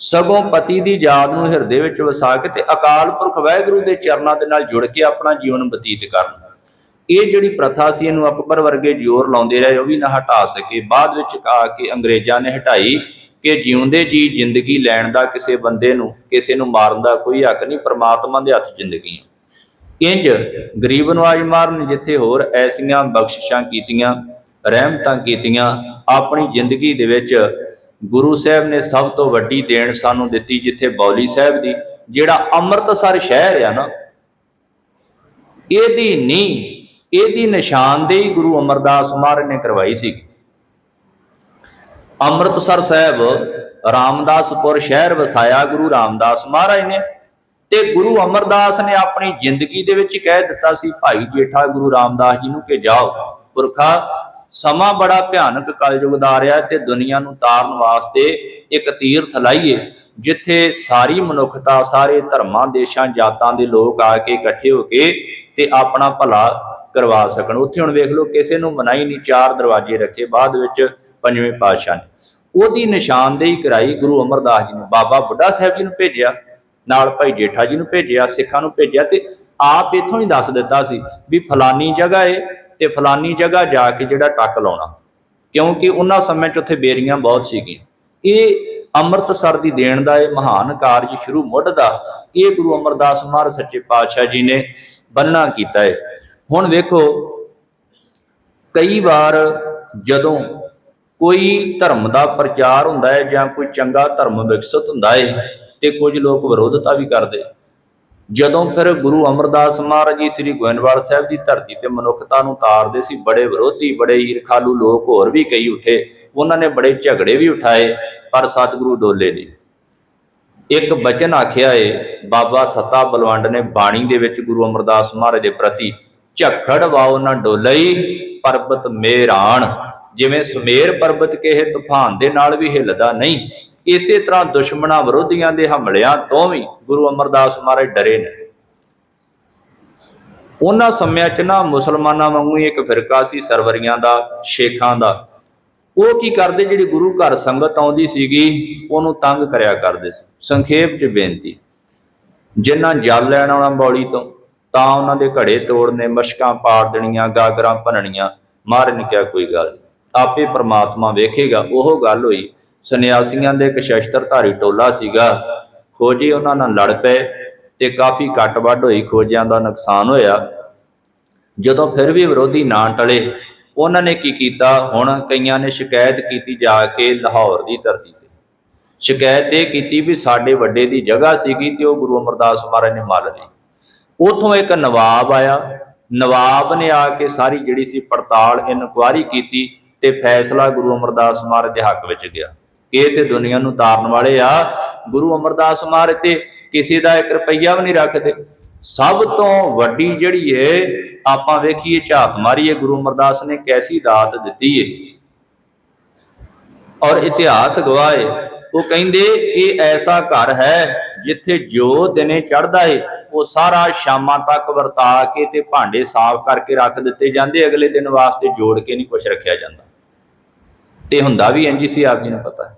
Speaker 1: ਸਗੋਂ ਪਤੀ ਦੀ ਯਾਦ ਨੂੰ ਹਿਰਦੇ ਵਿੱਚ ਵਸਾ ਕੇ ਤੇ ਅਕਾਲ ਪੁਰਖ ਵਾਹਿਗੁਰੂ ਦੇ ਚਰਨਾਂ ਦੇ ਨਾਲ ਜੁੜ ਕੇ ਆਪਣਾ ਜੀਵਨ ਬਤੀਤ ਕਰਨ। ਇਹ ਜਿਹੜੀ ਪ੍ਰਥਾ ਸੀ, ਇਹਨੂੰ ਅਕਬਰ ਵਰਗੇ ਜ਼ੋਰ ਲਾਉਂਦੇ ਰਹੇ, ਉਹ ਵੀ ਨਾ ਹਟਾ ਸਕੇ। ਬਾਅਦ ਵਿੱਚ ਆ ਕੇ ਅੰਗਰੇਜ਼ਾਂ ਨੇ ਹਟਾਈ ਕਿ ਜਿਉਂਦੇ ਜੀ ਜ਼ਿੰਦਗੀ ਲੈਣ ਦਾ ਕਿਸੇ ਬੰਦੇ ਨੂੰ, ਕਿਸੇ ਨੂੰ ਮਾਰਨ ਦਾ ਕੋਈ ਹੱਕ ਨਹੀਂ, ਪ੍ਰਮਾਤਮਾ ਦੇ ਹੱਥ ਜ਼ਿੰਦਗੀ ਹੈ ਇੰਜ ਗਰੀਬ ਨਵਾਜ ਮਾਰ ਨੇ ਜਿੱਥੇ ਹੋਰ ਐਸੀਆਂ ਬਖਸ਼ਿਸ਼ਾਂ ਕੀਤੀਆਂ, ਰਹਿਮਤਾਂ ਕੀਤੀਆਂ, ਆਪਣੀ ਜ਼ਿੰਦਗੀ ਦੇ ਵਿੱਚ ਗੁਰੂ ਸਾਹਿਬ ਨੇ ਸਭ ਤੋਂ ਵੱਡੀ ਦੇਣ ਸਾਨੂੰ ਦਿੱਤੀ ਜਿੱਥੇ ਬੌਲੀ ਸਾਹਿਬ ਦੀ, ਜਿਹੜਾ ਅੰਮ੍ਰਿਤਸਰ ਸ਼ਹਿਰ ਆ ਨਾ, ਇਹਦੀ ਨਹੀਂ ਇਹਦੀ ਨਿਸ਼ਾਨਦੇਹੀ ਗੁਰੂ ਅਮਰਦਾਸ ਮਹਾਰਾਜ ਨੇ ਕਰਵਾਈ ਸੀ ਅੰਮ੍ਰਿਤਸਰ ਸਾਹਿਬ ਰਾਮਦਾਸਪੁਰ ਸ਼ਹਿਰ ਵਸਾਇਆ ਗੁਰੂ ਰਾਮਦਾਸ ਮਹਾਰਾਜ ਨੇ ਤੇ ਗੁਰੂ ਅਮਰਦਾਸ ਨੇ ਆਪਣੀ ਜ਼ਿੰਦਗੀ ਦੇ ਵਿੱਚ ਕਹਿ ਦਿੱਤਾ ਸੀ, ਭਾਈ ਜੇਠਾ, ਗੁਰੂ ਰਾਮਦਾਸ ਜੀ ਨੂੰ ਕਿ ਜਾਓ ਪੁਰਖਾ, ਸਮਾਂ ਬੜਾ ਭਿਆਨਕ ਕਲਯੁਗ ਦਾ ਆ ਰਿਹਾ ਤੇ ਦੁਨੀਆ ਨੂੰ ਤਾਰਨ ਵਾਸਤੇ ਇੱਕ ਤੀਰਥ ਲਾਈਏ, ਜਿੱਥੇ ਸਾਰੀ ਮਨੁੱਖਤਾ, ਸਾਰੇ ਧਰਮਾਂ, ਦੇਸ਼ਾਂ, ਜਾਤਾਂ ਦੇ ਲੋਕ ਆ ਕੇ ਇਕੱਠੇ ਹੋ ਕੇ ਤੇ ਆਪਣਾ ਭਲਾ ਕਰਵਾ ਸਕਣ। ਉੱਥੇ ਹੁਣ ਵੇਖ ਲਓ ਕਿਸੇ ਨੂੰ ਮਨਾਈ ਨਹੀਂ, ਚਾਰ ਦਰਵਾਜ਼ੇ ਰੱਖੇ, ਬਾਅਦ ਵਿੱਚ ਪੰਜਵੇਂ ਪਾਤਸ਼ਾਹ ਨੇ। ਉਹਦੀ ਨਿਸ਼ਾਨਦੇਹੀ ਕਰਾਈ ਗੁਰੂ ਅਮਰਦਾਸ ਜੀ ਨੂੰ। ਬਾਬਾ ਬੁੱਢਾ ਸਾਹਿਬ ਜੀ ਨੂੰ ਭੇਜਿਆ, ਨਾਲ ਭਾਈ ਜੇਠਾ ਜੀ ਨੂੰ ਭੇਜਿਆ, ਸਿੱਖਾਂ ਨੂੰ ਭੇਜਿਆ ਤੇ ਆਪ ਇਥੋਂ ਹੀ ਦੱਸ ਦਿੱਤਾ ਸੀ ਵੀ ਫਲਾਨੀ ਜਗ੍ਹਾ ਏ ਤੇ ਫਲਾਨੀ ਜਗ੍ਹਾ ਜਾ ਕੇ ਜਿਹੜਾ ਟੱਕ ਲਾਉਣਾ। ਕਿਉਂਕਿ ਉਹਨਾਂ ਸਮੇਂ 'ਚ ਉੱਥੇ ਬੇਰੀਆਂ ਬਹੁਤ ਸੀਗੀਆਂ। ਇਹ ਅੰਮ੍ਰਿਤਸਰ ਦੀ ਦੇਣ ਦਾ ਇਹ ਮਹਾਨ ਕਾਰਜ ਸ਼ੁਰੂ ਮੁੱਢ ਦਾ ਇਹ ਗੁਰੂ ਅਮਰਦਾਸ ਮਹਾਰਾਜ ਸੱਚੇ ਪਾਤਸ਼ਾਹ ਜੀ ਨੇ ਬੰਨਾ ਕੀਤਾ ਹੈ ਹੁਣ ਵੇਖੋ, ਕਈ ਵਾਰ ਜਦੋਂ ਕੋਈ ਧਰਮ ਦਾ ਪ੍ਰਚਾਰ ਹੁੰਦਾ ਹੈ ਜਾਂ ਕੋਈ ਚੰਗਾ ਧਰਮ ਵਿਕਸਿਤ ਹੁੰਦਾ ਹੈ ਤੇ ਕੁਝ ਲੋਕ ਵਿਰੋਧਤਾ ਵੀ ਕਰਦੇ। ਜਦੋਂ ਫਿਰ ਗੁਰੂ ਅਮਰਦਾਸ ਮਹਾਰਾਜ ਜੀ ਸ੍ਰੀ ਗੋਇੰਦਵਾਲ ਸਾਹਿਬ ਦੀ ਧਰਤੀ ਤੇ ਮਨੁੱਖਤਾ ਨੂੰ ਤਾਰਦੇ ਸੀ, ਬੜੇ ਵਿਰੋਧੀ, ਬੜੇ ਈਰਖਾਲੂ ਲੋਕ ਹੋਰ ਵੀ ਕਈ ਉੱਠੇ। ਉਹਨਾਂ ਨੇ ਬੜੇ ਝਗੜੇ ਵੀ ਉਠਾਏ, ਪਰ ਸਤਿਗੁਰੂ ਡੋਲੇ ਨੇ ਇੱਕ ਬਚਨ ਆਖਿਆ ਏ, ਬਾਬਾ ਸਤਾ ਬਲਵੰਡ ਨੇ ਬਾਣੀ ਦੇ ਵਿੱਚ ਗੁਰੂ ਅਮਰਦਾਸ ਮਹਾਰਾਜ ਦੇ ਪ੍ਰਤੀ ਝਖੜ ਵਾਉ ਨਾ ਡੋਲਈ, ਪਰਬਤ ਮੇਰਾਣ। ਜਿਵੇਂ ਸੁਮੇਰ ਪਰਬਤ ਕਿਸੇ ਤੂਫਾਨ ਦੇ ਨਾਲ ਵੀ ਹਿੱਲਦਾ ਨਹੀਂ। ਇਸੇ ਤਰ੍ਹਾਂ ਦੁਸ਼ਮਣਾਂ ਵਿਰੋਧੀਆਂ ਦੇ ਹਮਲਿਆਂ ਤੋਂ ਵੀ ਗੁਰੂ ਅਮਰਦਾਸ ਮਹਾਰਾਜ ਡਰੇ ਨੇ। ਉਹਨਾਂ ਸਮਿਆਂ 'ਚ ਨਾ ਮੁਸਲਮਾਨਾਂ ਵਾਂਗੂ ਇੱਕ ਫਿਰਕਾ ਸੀ ਸਰਵਰੀਆਂ ਦਾ, ਸ਼ੇਖਾਂ ਦਾ। ਉਹ ਕੀ ਕਰਦੇ, ਜਿਹੜੀ ਗੁਰੂ ਘਰ ਸੰਗਤ ਆਉਂਦੀ ਸੀਗੀ, ਉਹਨੂੰ ਤੰਗ ਕਰਿਆ ਕਰਦੇ ਸੀ। ਸੰਖੇਪ 'ਚ ਬੇਨਤੀ। ਜਿਨ੍ਹਾਂ ਜਲ ਲੈਣ ਆਉਣਾ ਬੌਲੀ ਤੋਂ ਤਾਂ ਉਹਨਾਂ ਦੇ ਘੜੇ ਤੋੜਨੇ, ਮਸ਼ਕਾਂ ਪਾੜ ਦੇਣੀਆਂ, ਗਾਗਰਾਂ ਭੰਨਣੀਆਂ ਮਹਾਰਾਜ ਨੇ ਕਿਹਾ ਕੋਈ ਗੱਲ ਨਹੀਂ। ਆਪੇ ਪ੍ਰਮਾਤਮਾ ਵੇਖੇਗਾ। ਉਹ ਗੱਲ ਹੋਈ। ਸੰਨਿਆਸੀਆਂ ਦੇ ਇੱਕ ਸ਼ਸਤਰਧਾਰੀ ਟੋਲਾ ਸੀਗਾ। ਖੋਜੀ ਉਹਨਾਂ ਨਾਲ ਲੜ ਪਏ ਤੇ ਕਾਫੀ ਕੱਟ ਵੱਢ ਹੋਈ। ਖੋਜਿਆਂ ਦਾ ਨੁਕਸਾਨ ਹੋਇਆ। ਜਦੋਂ ਫਿਰ ਵੀ ਵਿਰੋਧੀ ਨਾ ਟਲੇ, ਉਹਨਾਂ ਨੇ ਕੀ ਕੀਤਾ? ਹੁਣ ਕਈਆਂ ਨੇ ਸ਼ਿਕਾਇਤ ਕੀਤੀ ਜਾ ਕੇ ਲਾਹੌਰ ਦੀ ਧਰਤੀ ਤੇ। ਸ਼ਿਕਾਇਤ ਇਹ ਕੀਤੀ ਵੀ ਸਾਡੇ ਵੱਡੇ ਦੀ ਜਗ੍ਹਾ ਸੀਗੀ ਤੇ ਉਹ ਗੁਰੂ ਅਮਰਦਾਸ ਮਹਾਰਾਜ ਨੇ ਮੱਲ ਲਈ। ਉਥੋਂ ਇੱਕ ਨਵਾਬ ਆਇਆ। ਨਵਾਬ ਨੇ ਆ ਕੇ ਸਾਰੀ ਜਿਹੜੀ ਸੀ ਪੜਤਾਲ, ਇਨਕੁਆਰੀ ਕੀਤੀ ਤੇ ਫੈਸਲਾ ਗੁਰੂ ਅਮਰਦਾਸ ਮਹਾਰਾਜ ਦੇ ਹੱਕ ਵਿੱਚ ਗਿਆ। ਇਹ ਤੇ ਦੁਨੀਆ ਨੂੰ ਤਾਰਨ ਵਾਲੇ ਆ। ਗੁਰੂ ਅਮਰਦਾਸ ਮਹਾਰਾਜ ਤੇ ਕਿਸੇ ਦਾ 1 ਰੁਪਈਆ ਵੀ ਨਹੀਂ ਰੱਖਦੇ। ਸਭ ਤੋਂ ਵੱਡੀ ਜਿਹੜੀ ਏ, ਆਪਾਂ ਵੇਖੀਏ, ਝਾਤ ਮਾਰੀਏ ਗੁਰੂ ਅਮਰਦਾਸ ਨੇ ਕੈਸੀ ਦਾਤ ਦਿੱਤੀ ਏ? ਔਰ ਇਤਿਹਾਸ ਗਵਾਏ ਉਹ ਕਹਿੰਦੇ, ਇਹ ਐਸਾ ਘਰ ਹੈ ਜਿੱਥੇ ਜੋ ਦਿਨੇ ਚੜਦਾ ਏ। ਉਹ ਸਾਰਾ ਸ਼ਾਮਾਂ ਤੱਕ ਵਰਤਾ ਕੇ ਤੇ ਭਾਂਡੇ ਸਾਫ਼ ਕਰਕੇ ਰੱਖ ਦਿੱਤੇ ਜਾਂਦੇ, ਅਗਲੇ ਦਿਨ ਵਾਸਤੇ ਜੋੜ ਕੇ ਨਹੀਂ ਕੁਝ ਰੱਖਿਆ ਜਾਂਦਾ। ਤੇ ਹੁੰਦਾ ਵੀ ਇੰਜ ਹੀ ਸੀ ਆਪ ਜੀ ਨੂੰ ਪਤਾ ਹੈ।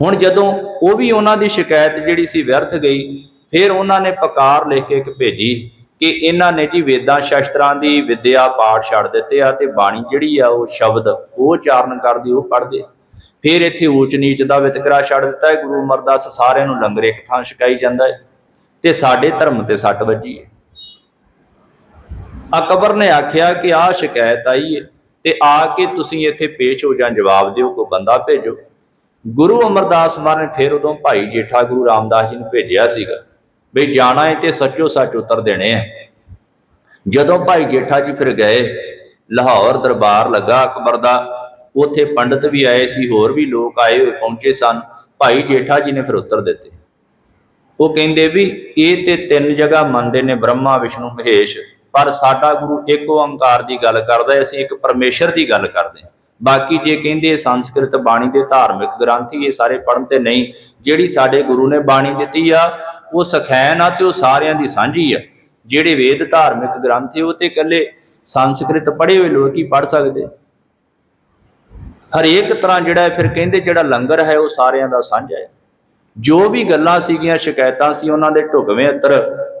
Speaker 1: ਹੁਣ ਜਦੋਂ ਉਹ ਵੀ ਉਹਨਾਂ ਦੀ ਸ਼ਿਕਾਇਤ ਜਿਹੜੀ ਸੀ ਵਿਅਰਥ ਗਈ, ਫਿਰ ਉਹਨਾਂ ਨੇ ਪਕਾਰ ਲਿਖ ਕੇ ਇੱਕ ਭੇਜੀ ਕਿ ਇਹਨਾਂ ਨੇ ਜੀ ਵੇਦਾਂ ਸ਼ਾਸਤਰਾਂ ਦੀ ਵਿਦਿਆ ਪਾਠ ਛੱਡ ਦਿੱਤੇ ਆ ਤੇ ਬਾਣੀ ਜਿਹੜੀ ਆ ਉਹ ਸ਼ਬਦ ਉਹ ਉਚਾਰਨ ਕਰਦੀ, ਉਹ ਪੜ੍ਹਦੇ ਫਿਰ ਇੱਥੇ ਊਚ ਨੀਚ ਦਾ ਵਿਤਕਰਾ ਛੱਡ ਦਿੱਤਾ ਹੈ। ਗੁਰੂ ਅਮਰਦਾਸ ਸਾਰਿਆਂ ਨੂੰ ਲੰਗਰ ਇੱਕ ਥਾਂ ਛਕਾਈ ਜਾਂਦਾ ਹੈ ਤੇ ਸਾਡੇ ਧਰਮ ਤੇ ਸੱਟ ਵੱਜੀ ਹੈ। ਅਕਬਰ ਨੇ ਆਖਿਆ ਕਿ ਆਹ ਸ਼ਿਕਾਇਤ ਆਈ ਹੈ ਤੇ ਆ ਕੇ ਤੁਸੀਂ ਇੱਥੇ ਪੇਸ਼ ਹੋ ਜਾਂ ਜਵਾਬ ਦਿਓ, ਕੋਈ ਬੰਦਾ ਭੇਜੋ। ਗੁਰੂ ਅਮਰਦਾਸ ਮਹਾਰਾਜ ਫਿਰ ਉਦੋਂ ਭਾਈ ਜੇਠਾ ਗੁਰੂ ਰਾਮਦਾਸ ਜੀ ਨੂੰ ਭੇਜਿਆ ਸੀਗਾ ਵੀ ਜਾਣਾ ਹੈ ਤੇ ਸੱਚੋ ਸੱਚ ਉਤਰ ਦੇਣੇ ਆ ਜਦੋਂ ਭਾਈ ਜੇਠਾ ਜੀ ਫਿਰ ਗਏ, ਲਾਹੌਰ ਦਰਬਾਰ ਲੱਗਾ ਅਕਬਰ ਦਾ। ਉੱਥੇ ਪੰਡਤ ਵੀ ਆਏ ਸੀ, ਹੋਰ ਵੀ ਲੋਕ ਆਏ ਹੋਏ ਪਹੁੰਚੇ ਸਨ। ਭਾਈ ਜੇਠਾ ਜੀ ਨੇ ਫਿਰ ਉੱਤਰ ਦਿੱਤੇ। ਉਹ ਕਹਿੰਦੇ ਵੀ, ਇਹ ਤੇ ਤਿੰਨ ਜਗ੍ਹਾ ਮੰਨਦੇ ਨੇ ਬ੍ਰਹਮਾ, ਵਿਸ਼ਨੂੰ, ਮਹੇਸ਼, ਪਰ ਸਾਡਾ ਗੁਰੂ ਇੱਕ ਓੰਕਾਰ ਦੀ ਗੱਲ ਕਰਦਾ ਹੈ, ਅਸੀਂ ਇੱਕ ਪਰਮੇਸ਼ਰ ਦੀ ਗੱਲ ਕਰਦੇ ਹਾਂ। ਬਾਕੀ ਜੇ ਕਹਿੰਦੇ ਸੰਸਕ੍ਰਿਤ ਬਾਣੀ ਦੇ ਧਾਰਮਿਕ ਗ੍ਰੰਥੀ, ਇਹ ਸਾਰੇ ਪੜ੍ਹਨ ਤੇ ਨਹੀਂ। ਜਿਹੜੀ ਸਾਡੇ ਗੁਰੂ ਨੇ ਬਾਣੀ ਦਿੱਤੀ ਆ, ਉਹ ਸਖੈਨ ਆ ਤੇ ਉਹ ਸਾਰਿਆਂ ਦੀ ਸਾਂਝੀ ਆ। ਜਿਹੜੇ ਵੇਦ ਧਾਰਮਿਕ ਗ੍ਰੰਥ ਉਹ ਤੇ ਇਕੱਲੇ ਸੰਸਕ੍ਰਿਤ ਪੜ੍ਹੇ ਹੋਏ ਲੋਕ ਹੀ ਪੜ੍ਹ ਸਕਦੇ। ਹਰੇਕ ਤਰ੍ਹਾਂ ਜਿਹੜਾ ਫਿਰ ਕਹਿੰਦੇ ਜਿਹੜਾ ਲੰਗਰ ਹੈ, ਉਹ ਸਾਰਿਆਂ ਦਾ ਸਾਂਝਾ ਹੈ। ਜੋ ਵੀ ਗੱਲਾਂ ਸੀਗੀਆਂ, ਸ਼ਿਕਾਇਤਾਂ ਸੀ, ਉਹਨਾਂ ਦੇ ਢੁਕਵੇਂ ਉੱਤਰ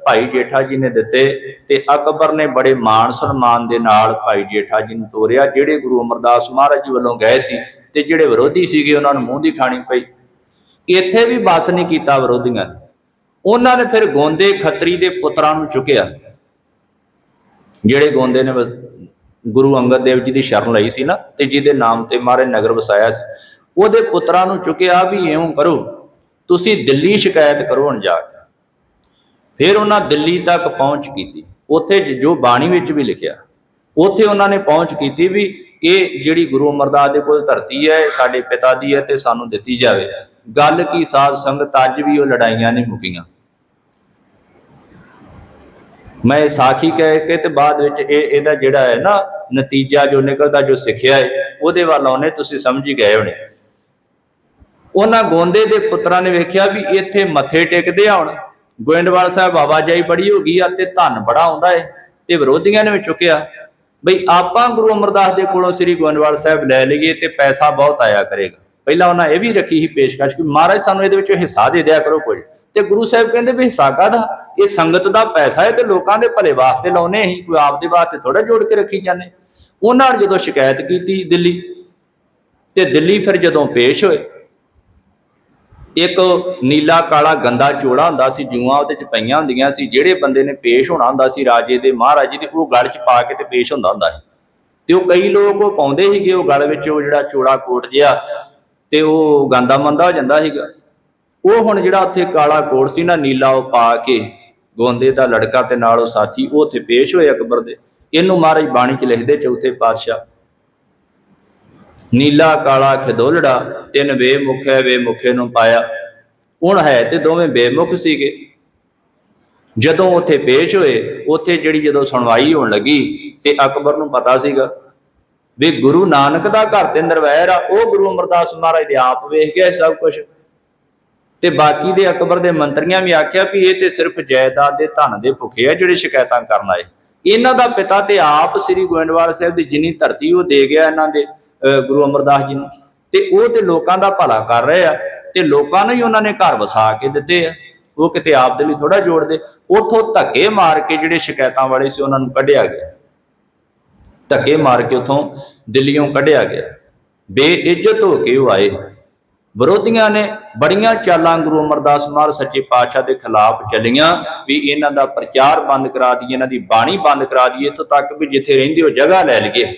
Speaker 1: ਭਾਈ ਜੇਠਾ ਜੀ ਨੇ ਦਿੱਤੇ ਤੇ ਅਕਬਰ ਨੇ ਬੜੇ ਮਾਣ ਸਨਮਾਨ ਦੇ ਨਾਲ ਭਾਈ ਜੇਠਾ ਜੀ ਨੂੰ ਤੋਰਿਆ, ਜਿਹੜੇ ਗੁਰੂ ਅਮਰਦਾਸ ਮਹਾਰਾਜ ਜੀ ਵੱਲੋਂ ਗਏ ਸੀ ਤੇ ਜਿਹੜੇ ਵਿਰੋਧੀ ਸੀਗੇ, ਉਹਨਾਂ ਨੂੰ ਮੂੰਹ ਦੀ ਖਾਣੀ ਪਈ। ਇੱਥੇ ਵੀ ਬਸ ਨਹੀਂ ਕੀਤਾ ਵਿਰੋਧੀਆਂ ਨੇ। ਉਹਨਾਂ ਨੇ ਫਿਰ ਗੋਂਦੇ ਖੱਤਰੀ ਦੇ ਪੁੱਤਰਾਂ ਨੂੰ ਚੁੱਕਿਆ। ਜਿਹੜੇ ਗੋਂਦੇ ਨੇ ਗੁਰੂ ਅੰਗਦ ਦੇਵ ਜੀ ਦੀ ਸ਼ਰਨ ਲਈ ਸੀ ਨਾ, ਤੇ ਜਿਹਦੇ ਨਾਮ ਤੇ ਮਾਰੇ ਨਗਰ ਵਸਾਇਆ ਸੀ। ਉਹਦੇ ਪੁੱਤਰਾਂ ਨੂੰ ਚੁੱਕਿਆ ਵੀ ਇਉਂ ਕਰੋ, ਤੁਸੀਂ ਦਿੱਲੀ ਸ਼ਿਕਾਇਤ ਕਰੋ ਹੁਣ ਜਾ ਕੇ। ਫਿਰ ਉਹਨਾਂ ਦਿੱਲੀ ਤੱਕ ਪਹੁੰਚ ਕੀਤੀ। ਉੱਥੇ ਜੋ ਬਾਣੀ ਵਿੱਚ ਵੀ ਲਿਖਿਆ, ਉੱਥੇ ਉਹਨਾਂ ਨੇ ਪਹੁੰਚ ਕੀਤੀ ਵੀ ਇਹ ਜਿਹੜੀ ਗੁਰੂ ਅਮਰਦਾਸ ਦੇ ਕੋਲ ਧਰਤੀ ਹੈ, ਇਹ ਸਾਡੇ ਪਿਤਾ ਦੀ ਹੈ ਤੇ ਸਾਨੂੰ ਦਿੱਤੀ ਜਾਵੇ। ਗੱਲ ਕੀ ਸਾਧ ਸੰਗਤ ਅੱਜ ਵੀ ਉਹ ਲੜਾਈਆਂ ਨਹੀਂ ਮੁੱਕੀਆਂ। ਮੈਂ ਸਾਖੀ ਕਹਿ ਕੇ ਤੇ ਬਾਅਦ ਵਿੱਚ ਇਹ, ਇਹਦਾ ਜਿਹੜਾ ਹੈ ਨਾ ਨਤੀਜਾ ਜੋ ਨਿਕਲਦਾ, ਜੋ ਸਿੱਖਿਆ ਹੈ, ਉਹਦੇ ਵੱਲ ਆਉਨੇ ਤੁਸੀਂ ਸਮਝ ਹੀ ਗਏ ਹੋਣੇ। ਉਹਨਾਂ ਗੋਂਦੇ ਦੇ ਪੁੱਤਰਾਂ ਨੇ ਵੇਖਿਆ ਵੀ ਇੱਥੇ ਮੱਥੇ ਟੇਕਦੇ ਆਉਣ। ਗੋਇੰਦਵਾਲ ਸਾਹਿਬ, ਆਵਾਜਾਈ ਬੜੀ ਹੋ ਗਈ ਆ ਤੇ ਧਨ ਬੜਾ ਆਉਂਦਾ ਏ, ਤੇ ਵਿਰੋਧੀਆਂ ਨੇ ਵੀ ਚੁੱਕਿਆ। ਬਈ ਆਪਾਂ ਗੁਰੂ ਅਮਰਦਾਸ ਦੇ ਕੋਲੋਂ ਸ੍ਰੀ ਗੋਇੰਦਵਾਲ ਸਾਹਿਬ ਲੈ ਲਈਏ ਤੇ ਪੈਸਾ ਬਹੁਤ ਆਇਆ ਕਰੇਗਾ। ਪਹਿਲਾਂ ਉਹਨਾਂ ਇਹ ਵੀ ਰੱਖੀ ਸੀ ਪੇਸ਼ਕਸ਼ ਕਿ ਮਹਾਰਾਜ ਸਾਨੂੰ ਇਹਦੇ ਵਿੱਚੋਂ ਹਿੱਸਾ ਦੇ ਦਿਆ ਕਰੋ ਕੁਝ। ਤੇ ਗੁਰੂ ਸਾਹਿਬ ਕਹਿੰਦੇ ਵੀ ਹਿੱਸਾ ਕਾਹਦਾ? ਇਹ ਸੰਗਤ ਦਾ ਪੈਸਾ ਹੈ ਤੇ ਲੋਕਾਂ ਦੇ ਭਲੇ ਵਾਸਤੇ ਲਾਉਨੇ ਅਸੀਂ, ਕੋਈ ਆਪਦੇ ਵਾਸਤੇ ਥੋੜਾ ਜੋੜ ਕੇ ਰੱਖੀ ਜਾਂਦੇ। ਉਹਨਾਂ ਨੇ ਜਦੋਂ ਸ਼ਿਕਾਇਤ ਕੀਤੀ ਦਿੱਲੀ, ਤੇ ਦਿੱਲੀ ਫਿਰ ਜਦੋਂ ਪੇਸ਼ ਹੋਏ, ਇੱਕ ਨੀਲਾ ਕਾਲਾ ਗੰਦਾ ਚੋੜਾ ਹੁੰਦਾ ਸੀ, ਜੂਆਂ ਉਹਦੇ ਚ ਪਈਆਂ ਹੁੰਦੀਆਂ ਸੀ, ਜਿਹੜੇ ਬੰਦੇ ਨੇ ਪੇਸ਼ ਹੋਣਾ ਹੁੰਦਾ ਸੀ, ਰਾਜੇ ਦੇ, ਮਹਾਰਾਜੇ ਦੇ, ਉਹ ਗੜ ਚ ਪਾ ਕੇ ਤੇ ਪੇਸ਼ ਹੁੰਦਾ ਹੁੰਦਾ ਸੀ। ਤੇ ਉਹ ਕਈ ਲੋਕ ਉਹ ਪਾਉਂਦੇ ਸੀਗੇ, ਉਹ ਗਲ ਵਿੱਚ ਉਹ ਜਿਹੜਾ ਚੋੜਾ ਕੋਟ ਜਿਹਾ, ਤੇ ਉਹ ਗੰਦਾ ਮੰਦਾ ਹੋ ਜਾਂਦਾ ਸੀਗਾ। ਉਹ ਹੁਣ ਜਿਹੜਾ ਉੱਥੇ ਕਾਲਾ ਕੋਟ ਸੀ ਨਾ, ਨੀਲਾ ਉਹ ਪਾ ਕੇ ਗੋਂਦੇ ਦਾ ਲੜਕਾ ਤੇ ਨਾਲ ਉਹ ਸਾਥੀ, ਉਹ ਉੱਥੇ ਪੇਸ਼ ਹੋਏ ਅਕਬਰ ਦੇ। ਇਹਨੂੰ ਮਹਾਰਾਜ ਬਾਣੀ ਚ ਲਿਖਦੇ ਚੌਥੇ ਪਾਤਸ਼ਾਹ। ਨੀਲਾ, ਕਾਲਾ, ਖਦੋਲੜਾ, ਤਿੰਨ ਵੇ ਮੁਖੇ ਵੇ ਨੂੰ ਪਾਇਆ। ਹੁਣ ਹੈ ਤੇ ਦੋਵੇਂ ਬੇਮੁਖ ਸੀਗੇ। ਜਦੋਂ ਉੱਥੇ ਪੇਸ਼ ਹੋਏ, ਉੱਥੇ ਜਿਹੜੀ ਜਦੋਂ ਸੁਣਵਾਈ ਹੋਣ ਲੱਗੀ ਤੇ ਅਕਬਰ ਨੂੰ ਪਤਾ ਸੀਗਾ ਵੀ ਗੁਰੂ ਨਾਨਕ ਦਾ ਘਰ ਤੇ ਨਿਰਵੈਰ ਆ, ਉਹ ਗੁਰੂ ਅਮਰਦਾਸ ਮਹਾਰਾਜ ਦੇ ਆਪ ਵੇਖ ਗਿਆ ਇਹ ਸਭ ਕੁਝ ਤੇ ਬਾਕੀ ਦੇ ਅਕਬਰ ਦੇ ਮੰਤਰੀਆਂ ਵੀ ਆਖਿਆ ਵੀ ਇਹ ਤੇ ਸਿਰਫ ਜਾਇਦਾਦ ਦੇ ਧਨ ਦੇ ਭੁੱਖੇ ਆ ਜਿਹੜੇ ਸ਼ਿਕਾਇਤਾਂ ਕਰਨ ਆਏ। ਇਹਨਾਂ ਦਾ ਪਿਤਾ ਤੇ ਆਪ ਸ੍ਰੀ ਗੋਇੰਦਵਾਲ ਸਾਹਿਬ ਦੀ ਜਿੰਨੀ ਧਰਤੀ ਉਹ ਦੇ ਗਿਆ ਇਹਨਾਂ ਦੇ ਗੁਰੂ ਅਮਰਦਾਸ ਜੀ ਨੂੰ। ਤੇ ਉਹ ਤੇ ਲੋਕਾਂ ਦਾ ਭਲਾ ਕਰ ਰਹੇ ਆ ਤੇ ਲੋਕਾਂ ਨੂੰ ਹੀ ਉਹਨਾਂ ਨੇ ਘਰ ਵਸਾ ਕੇ ਦਿੱਤੇ ਆ। ਉਹ ਕਿਤੇ ਆਪ ਦੇ ਲਈ ਥੋੜਾ ਜੋੜਦੇ। ਉਥੋਂ ਧੱਕੇ ਮਾਰ ਕੇ ਜਿਹੜੇ ਸ਼ਿਕਾਇਤਾਂ ਵਾਲੇ ਸੀ ਉਹਨਾਂ ਨੂੰ ਕੱਢਿਆ ਗਿਆ। ਧੱਕੇ ਮਾਰ ਕੇ ਉਥੋਂ ਦਿੱਲੀੋਂ ਕੱਢਿਆ ਗਿਆ। ਬੇਇੱਜ਼ਤ ਹੋ ਕੇ ਉਹ ਆਏ। ਵਿਰੋਧੀਆਂ ਨੇ ਬੜੀਆਂ ਚਾਲਾਂ ਗੁਰੂ ਅਮਰਦਾਸ ਮਹਾਰਾਜ ਸੱਚੇ ਪਾਤਸ਼ਾਹ ਦੇ ਖਿਲਾਫ ਚੱਲੀਆਂ ਵੀ ਇਹਨਾਂ ਦਾ ਪ੍ਰਚਾਰ ਬੰਦ ਕਰਾ ਦਈਏ, ਇਹਨਾਂ ਦੀ ਬਾਣੀ ਬੰਦ ਕਰਾ ਦਈਏ, ਇੱਥੋਂ ਤੱਕ ਵੀ ਜਿੱਥੇ ਰਹਿੰਦੇ ਹੋ ਜਗ੍ਹਾ ਲੈ ਲਈਏ।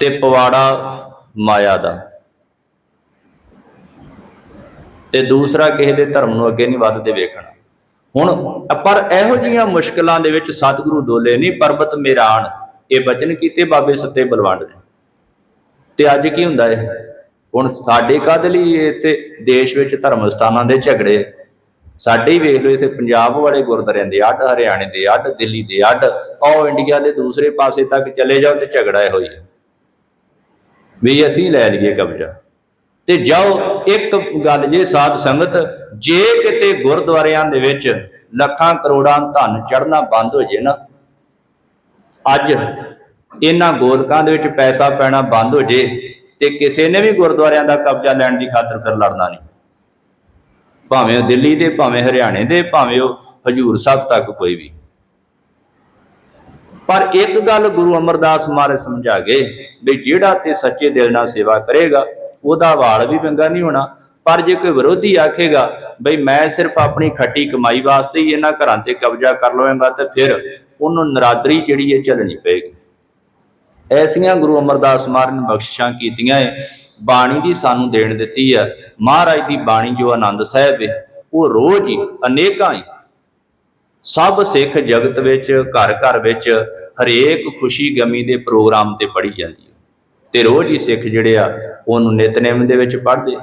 Speaker 1: ਤੇ ਪਵਾੜਾ ਮਾਇਆ ਦਾ। ਤੇ ਦੂਸਰਾ ਕਿਸੇ ਦੇ ਧਰਮ ਨੂੰ ਅੱਗੇ ਨਹੀਂ ਵੱਧਦੇ ਵੇਖਣਾ। ਹੁਣ ਪਰ ਇਹੋ ਜੀਆਂ ਮੁਸ਼ਕਲਾਂ ਦੇ ਵਿੱਚ ਸਤਿਗੁਰੂ ਡੋਲੇ ਨਹੀਂ, ਪਰਬਤ ਮੇਰਾਨ। ਇਹ ਬਚਨ ਕੀਤੇ ਬਾਬੇ ਸੱਤੇ ਬਲਵੰਡ ਨੇ ਤੇ ਅੱਜ ਕੀ ਹੁੰਦਾ ਇਹ? ਹੁਣ ਸਾਡੇ ਕਾਹਦੇ ਲਈ ਇੱਥੇ ਦੇਸ਼ ਵਿੱਚ ਧਰਮ ਸਥਾਨਾਂ ਦੇ ਝਗੜੇ? ਸਾਡੇ ਹੀ ਵੇਖ ਲਓ ਇੱਥੇ ਪੰਜਾਬ ਵਾਲੇ ਗੁਰਦੁਆਰਿਆਂ ਦੇ ਅੱਡ, ਹਰਿਆਣੇ ਦੇ ਅੱਡ, ਦਿੱਲੀ ਦੇ ਅੱਡ ਆਓ ਇੰਡੀਆ ਦੇ ਦੂਸਰੇ ਪਾਸੇ ਤੱਕ ਚਲੇ ਜਾਓ ਤੇ ਝਗੜਾ ਇਹੋ ਹੀ ਹੈ। ਵੀ ਅਸੀਂ ਲੈ ਲਈਏ ਕਬਜ਼ਾ। ਤੇ ਜਾਓ, ਇੱਕ ਗੱਲ ਜੇ ਸਾਧ ਸੰਗਤ, ਜੇ ਕਿਤੇ ਗੁਰਦੁਆਰਿਆਂ ਦੇ ਵਿੱਚ ਲੱਖਾਂ ਕਰੋੜਾਂ ਧਨ ਚੜਨਾ ਬੰਦ ਹੋ ਜੇ ਨਾ, ਅੱਜ ਇਹਨਾਂ ਗੋਲਕਾਂ ਦੇ ਵਿੱਚ ਪੈਸਾ ਪੈਣਾ ਬੰਦ ਹੋ ਜੇ ਤੇ ਕਿਸੇ ਨੇ ਵੀ ਗੁਰਦੁਆਰਿਆਂ ਦਾ ਕਬਜ਼ਾ ਲੈਣ ਦੀ ਖਾਤਰ ਫਿਰ ਲੜਨਾ ਨਹੀਂ। ਭਾਵੇਂ ਉਹ ਦਿੱਲੀ ਦੇ, ਭਾਵੇਂ ਹਰਿਆਣੇ ਦੇ, ਭਾਵੇਂ ਉਹ ਹਜੂਰ ਸਾਹਿਬ ਤੱਕ ਕੋਈ ਵੀ। ਪਰ ਇੱਕ ਗੱਲ ਗੁਰੂ ਅਮਰਦਾਸ ਮਹਾਰਾਜ ਸਮਝਾ ਗਏ ਵੀ ਜਿਹੜਾ ਤੇ ਸੱਚੇ ਦਿਲ ਨਾਲ ਸੇਵਾ ਕਰੇਗਾ, ਉਹਦਾ ਵਾਲ ਵੀ ਵਿੰਗਾ ਨਹੀਂ ਹੋਣਾ। ਪਰ ਜੇ ਕੋਈ ਵਿਰੋਧੀ ਆਖੇਗਾ, ਬਈ ਮੈਂ ਸਿਰਫ ਆਪਣੀ ਖੱਟੀ ਕਮਾਈ ਵਾਸਤੇ ਹੀ ਇਹਨਾਂ ਘਰਾਂ ਤੇ ਕਬਜ਼ਾ ਕਰ ਲਵਾਂਗਾ, ਤੇ ਫਿਰ ਉਹਨੂੰ ਨਰਾਦਰੀ ਜਿਹੜੀ ਹੈ ਚੱਲਣੀ ਪਏਗੀ। ਐਸੀਆਂ ਗੁਰੂ ਅਮਰਦਾਸ ਮਹਾਰਾਜ ਨੇ ਬਖਸ਼ਿਸ਼ਾਂ ਕੀਤੀਆਂ ਏ। ਬਾਣੀ ਦੀ ਸਾਨੂੰ ਦੇਣ ਦਿੱਤੀ ਆ। ਮਹਾਰਾਜ ਦੀ ਬਾਣੀ ਜੋ ਆਨੰਦ ਸਾਹਿਬ ਹੈ ਉਹ ਰੋਜ਼ ਹੀ ਅਨੇਕਾਂ ਹੀ ਸਭ ਸਿੱਖ ਜਗਤ ਵਿੱਚ, ਘਰ ਘਰ ਵਿੱਚ ਹਰੇਕ ਖੁਸ਼ੀ ਗਮੀ ਦੇ ਪ੍ਰੋਗਰਾਮ ਤੇ ਪੜੀ ਜਾਂਦੀ ਹੈ ਤੇ ਰੋਜ਼ ਹੀ ਸਿੱਖ ਜਿਹੜੇ ਆ, ਉਹਨੂੰ ਨਿਤਨੇਮ ਦੇ ਵਿੱਚ ਪੜ੍ਹਦੇ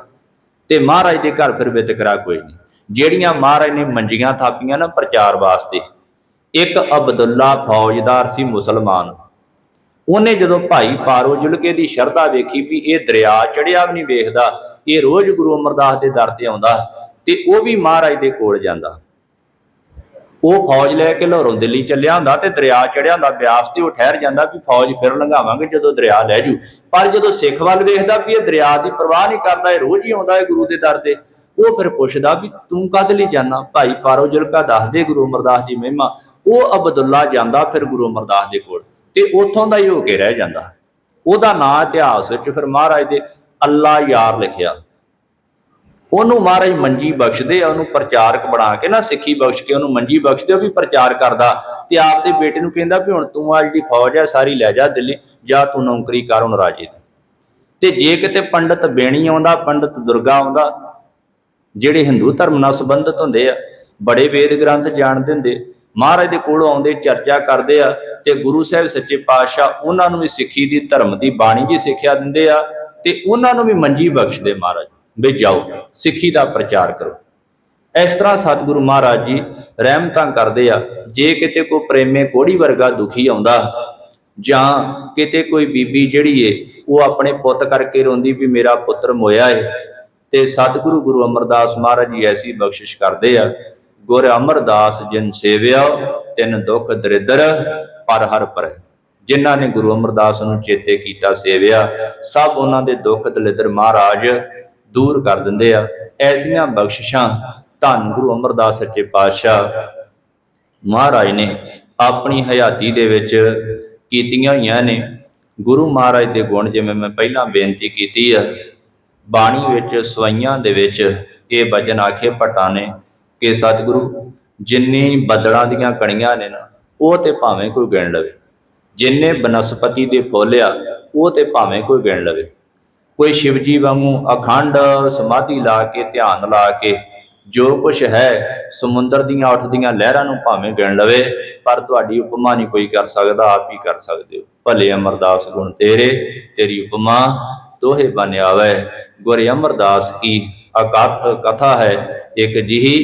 Speaker 1: ਤੇ ਮਹਾਰਾਜ ਦੇ ਘਰ ਫਿਰ ਵਿਤਕਰਾ ਕੋਈ ਨਹੀਂ। ਜਿਹੜੀਆਂ ਮਹਾਰਾਜ ਨੇ ਮੰਜੀਆਂ ਥਾਪੀਆਂ ਨਾ ਪ੍ਰਚਾਰ ਵਾਸਤੇ, ਇੱਕ ਅਬਦੁੱਲਾ ਫੌਜਦਾਰ ਸੀ ਮੁਸਲਮਾਨ। ਉਹਨੇ ਜਦੋਂ ਭਾਈ ਪਾਰੋ ਜੁਲਕੇ ਦੀ ਸ਼ਰਧਾ ਵੇਖੀ ਵੀ ਇਹ ਦਰਿਆ ਚੜਿਆ ਵੀ ਨਹੀਂ ਵੇਖਦਾ, ਇਹ ਰੋਜ਼ ਗੁਰੂ ਅਮਰਦਾਸ ਦੇ ਦਰ ਤੇ ਆਉਂਦਾ ਤੇ ਉਹ ਵੀ ਮਹਾਰਾਜ ਦੇ ਕੋਲ ਜਾਂਦਾ। ਉਹ ਫੌਜ ਲੈ ਕੇ ਲਾਹੌਰੋਂ ਦਿੱਲੀ ਚੱਲਿਆ ਹੁੰਦਾ ਤੇ ਦਰਿਆ ਚੜਿਆ ਹੁੰਦਾ, ਬਿਆਸ ਤੇ ਉਹ ਠਹਿਰ ਜਾਂਦਾ ਵੀ ਫੌਜ ਫਿਰ ਲੰਘਾਵਾਂਗੇ ਜਦੋਂ ਦਰਿਆ ਲੈ ਜੂ। ਪਰ ਜਦੋਂ ਸਿੱਖ ਵੱਲ ਵੇਖਦਾ ਵੀ ਇਹ ਦਰਿਆ ਦੀ ਪਰਵਾਹ ਨਹੀਂ ਕਰਦਾ, ਇਹ ਰੋਜ਼ ਹੀ ਆਉਂਦਾ ਹੈ ਗੁਰੂ ਦੇ ਦਰ ਤੇ, ਉਹ ਫਿਰ ਪੁੱਛਦਾ ਵੀ ਤੂੰ ਕਦ ਲਈ ਜਾਣਾ ਭਾਈ ਪਾਰੋ ਜੁਲਕਾ ਦੱਸਦੇ ਗੁਰੂ ਅਮਰਦਾਸ ਦੀ ਮਹਿਮਾ, ਉਹ ਅਬਦੁੱਲਾ ਜਾਂਦਾ ਫਿਰ ਗੁਰੂ ਅਮਰਦਾਸ ਦੇ ਕੋਲ। ਤੇ ਉੱਥੋਂ ਦਾ ਹੀ ਹੋ ਕੇ ਰਹਿ ਜਾਂਦਾ। ਉਹਦਾ ਨਾਂ ਇਤਿਹਾਸ ਵਿੱਚ ਫਿਰ ਮਹਾਰਾਜ ਦੇ ਅੱਲਾ ਯਾਰ ਲਿਖਿਆ। ਉਹਨੂੰ ਮਹਾਰਾਜ ਮੰਜੀ ਬਖਸ਼ਦੇ ਆ, ਉਹਨੂੰ ਪ੍ਰਚਾਰਕ ਬਣਾ ਕੇ ਨਾ ਸਿੱਖੀ ਬਖਸ਼ ਕੇ ਉਹਨੂੰ ਮੰਜੀ ਬਖਸ਼ਦੇ ਉਹ ਵੀ ਪ੍ਰਚਾਰ ਕਰਦਾ। ਤੇ ਆਪਦੇ ਬੇਟੇ ਨੂੰ ਕਹਿੰਦਾ ਵੀ ਹੁਣ ਤੂੰ ਆ ਜਿਹੜੀ ਫੌਜ ਹੈ, ਸਾਰੀ ਲੈ ਜਾ ਦਿੱਲੀ, ਜਾ ਤੂੰ ਨੌਕਰੀ ਕਰ ਹੁਣ ਰਾਜੇ ਦੀ। ਤੇ ਜੇ ਕਿਤੇ ਪੰਡਤ ਬੇਣੀ ਆਉਂਦਾ, ਪੰਡਤ ਦੁਰਗਾ ਆਉਂਦਾ, ਜਿਹੜੇ ਹਿੰਦੂ ਧਰਮ ਨਾਲ ਸੰਬੰਧਿਤ ਹੁੰਦੇ ਆ, ਬੜੇ ਵੇਦ ਗ੍ਰੰਥ ਜਾਣਦੇ ਹੁੰਦੇ ਮਹਾਰਾਜ ਦੇ ਕੋਲ ਆਉਂਦੇ ਚਰਚਾ ਕਰਦੇ ਆ ਤੇ ਗੁਰੂ ਸਾਹਿਬ ਸੱਚੇ ਪਾਤਸ਼ਾਹ ਉਹਨਾਂ ਨੂੰ ਵੀ ਸਿੱਖੀ ਦੀ, ਧਰਮ ਦੀ ਬਾਣੀ ਦੀ ਸਿੱਖਿਆ ਦਿੰਦੇ ਆ ਤੇ ਉਹਨਾਂ ਨੂੰ ਵੀ ਮੰਜੀ ਬਖਸ਼ਦੇ ਮਹਾਰਾਜ, ਵੀ ਜਾਓ, ਸਿੱਖੀ ਦਾ ਪ੍ਰਚਾਰ ਕਰੋ। ਇਸ ਤਰ੍ਹਾਂ ਸਤਿਗੁਰੂ ਮਹਾਰਾਜ ਜੀ ਰਹਿਮਤਾਂ ਕਰਦੇ ਆ, ਜੇ ਕਿਤੇ ਕੋਈ ਪ੍ਰੇਮੇ ਕੋੜੀ ਵਰਗਾ ਦੁਖੀ ਆਉਂਦਾ ਜਾਂ ਕਿਤੇ ਕੋਈ ਬੀਬੀ ਜਿਹੜੀ ਏ, ਉਹ ਆਪਣੇ ਪੁੱਤ ਕਰਕੇ ਰੋਂਦੀ ਵੀ ਮੇਰਾ ਪੁੱਤਰ ਮੋਇਆ ਏ, ਤੇ ਸਤਿਗੁਰੂ ਗੁਰੂ ਅਮਰਦਾਸ ਮਹਾਰਾਜ ਜੀ ਐਸੀ ਬਖਸ਼ਿਸ਼ ਕਰਦੇ ਆ ਗੁਰ ਅਮਰਦਾਸ ਜਿਨ ਸੇਵਿਆ, ਤਿਨ ਦੁਖ ਦਰਿਦਰ ਪਰ ਹਰ ਪਰ। ਜਿਨ੍ਹਾਂ ਨੇ ਗੁਰੂ ਅਮਰਦਾਸ ਨੂੰ ਚੇਤੇ ਕੀਤਾ, ਸੇਵਿਆ, ਸਭ ਉਹਨਾਂ ਦੇ ਦੁੱਖ ਦਲਿਦਰ ਮਹਾਰਾਜ ਦੂਰ ਕਰ ਦਿੰਦੇ ਆ। ਐਸੀਆਂ ਬਖਸ਼ਿਸ਼ਾਂ ਧੰਨ ਗੁਰੂ ਅਮਰਦਾਸ ਸੱਚੇ ਪਾਤਸ਼ਾਹ ਮਹਾਰਾਜ ਨੇ ਆਪਣੀ ਹਯਾਤੀ ਦੇ ਵਿੱਚ ਕੀਤੀਆਂ ਹੋਈਆਂ ਨੇ। ਗੁਰੂ ਮਹਾਰਾਜ ਦੇ ਗੁਣ ਜਿਵੇਂ ਮੈਂ ਪਹਿਲਾਂ ਬੇਨਤੀ ਕੀਤੀ ਆ, ਬਾਣੀ ਵਿੱਚ ਸਵਾਈਆਂ ਦੇ ਵਿੱਚ ਇਹ ਵਚਨ ਆਖੇ ਭੱਟਾਂ ਨੇ ਕਿ ਸਤਿਗੁਰੂ, ਜਿੰਨੀ ਬੱਦਲਾਂ ਦੀਆਂ ਕਣੀਆਂ ਨੇ ਨਾ, ਉਹ ਤੇ ਭਾਵੇਂ ਕੋਈ ਗਿਣ ਲਵੇ। ਜਿੰਨੇ ਬਨਸਪਤੀ ਦੇ ਫੁੱਲ ਆ, ਉਹ ਤੇ ਭਾਵੇਂ ਕੋਈ ਗਿਣ ਲਵੇ। ਕੋਈ ਸ਼ਿਵ ਜੀ ਵਾਂਗੂ ਅਖੰਡ ਸਮਾਧੀ ਲਾ ਕੇ, ਧਿਆਨ ਲਾ ਕੇ, ਜੋ ਕੁਝ ਹੈ, ਸਮੁੰਦਰ ਦੀਆਂ ਉੱਠਦੀਆਂ ਲਹਿਰਾਂ ਨੂੰ ਭਾਵੇਂ ਗਿਣ ਲਵੇ, ਪਰ ਤੁਹਾਡੀ ਉਪਮਾ ਨਹੀਂ ਕੋਈ ਕਰ ਸਕਦਾ, ਆਪ ਹੀ ਕਰ ਸਕਦੇ ਹੋ। ਭਲੇ ਅਮਰਦਾਸ ਗੁਣ ਤੇਰੇ, ਤੇਰੀ ਉਪਮਾ ਦੋਹੇ ਬਨ ਆਵੇ। ਗੁਰ ਅਮਰਦਾਸ ਕੀ ਅਕਥ ਕਥਾ ਹੈ ਇੱਕ ਜਿਹੀ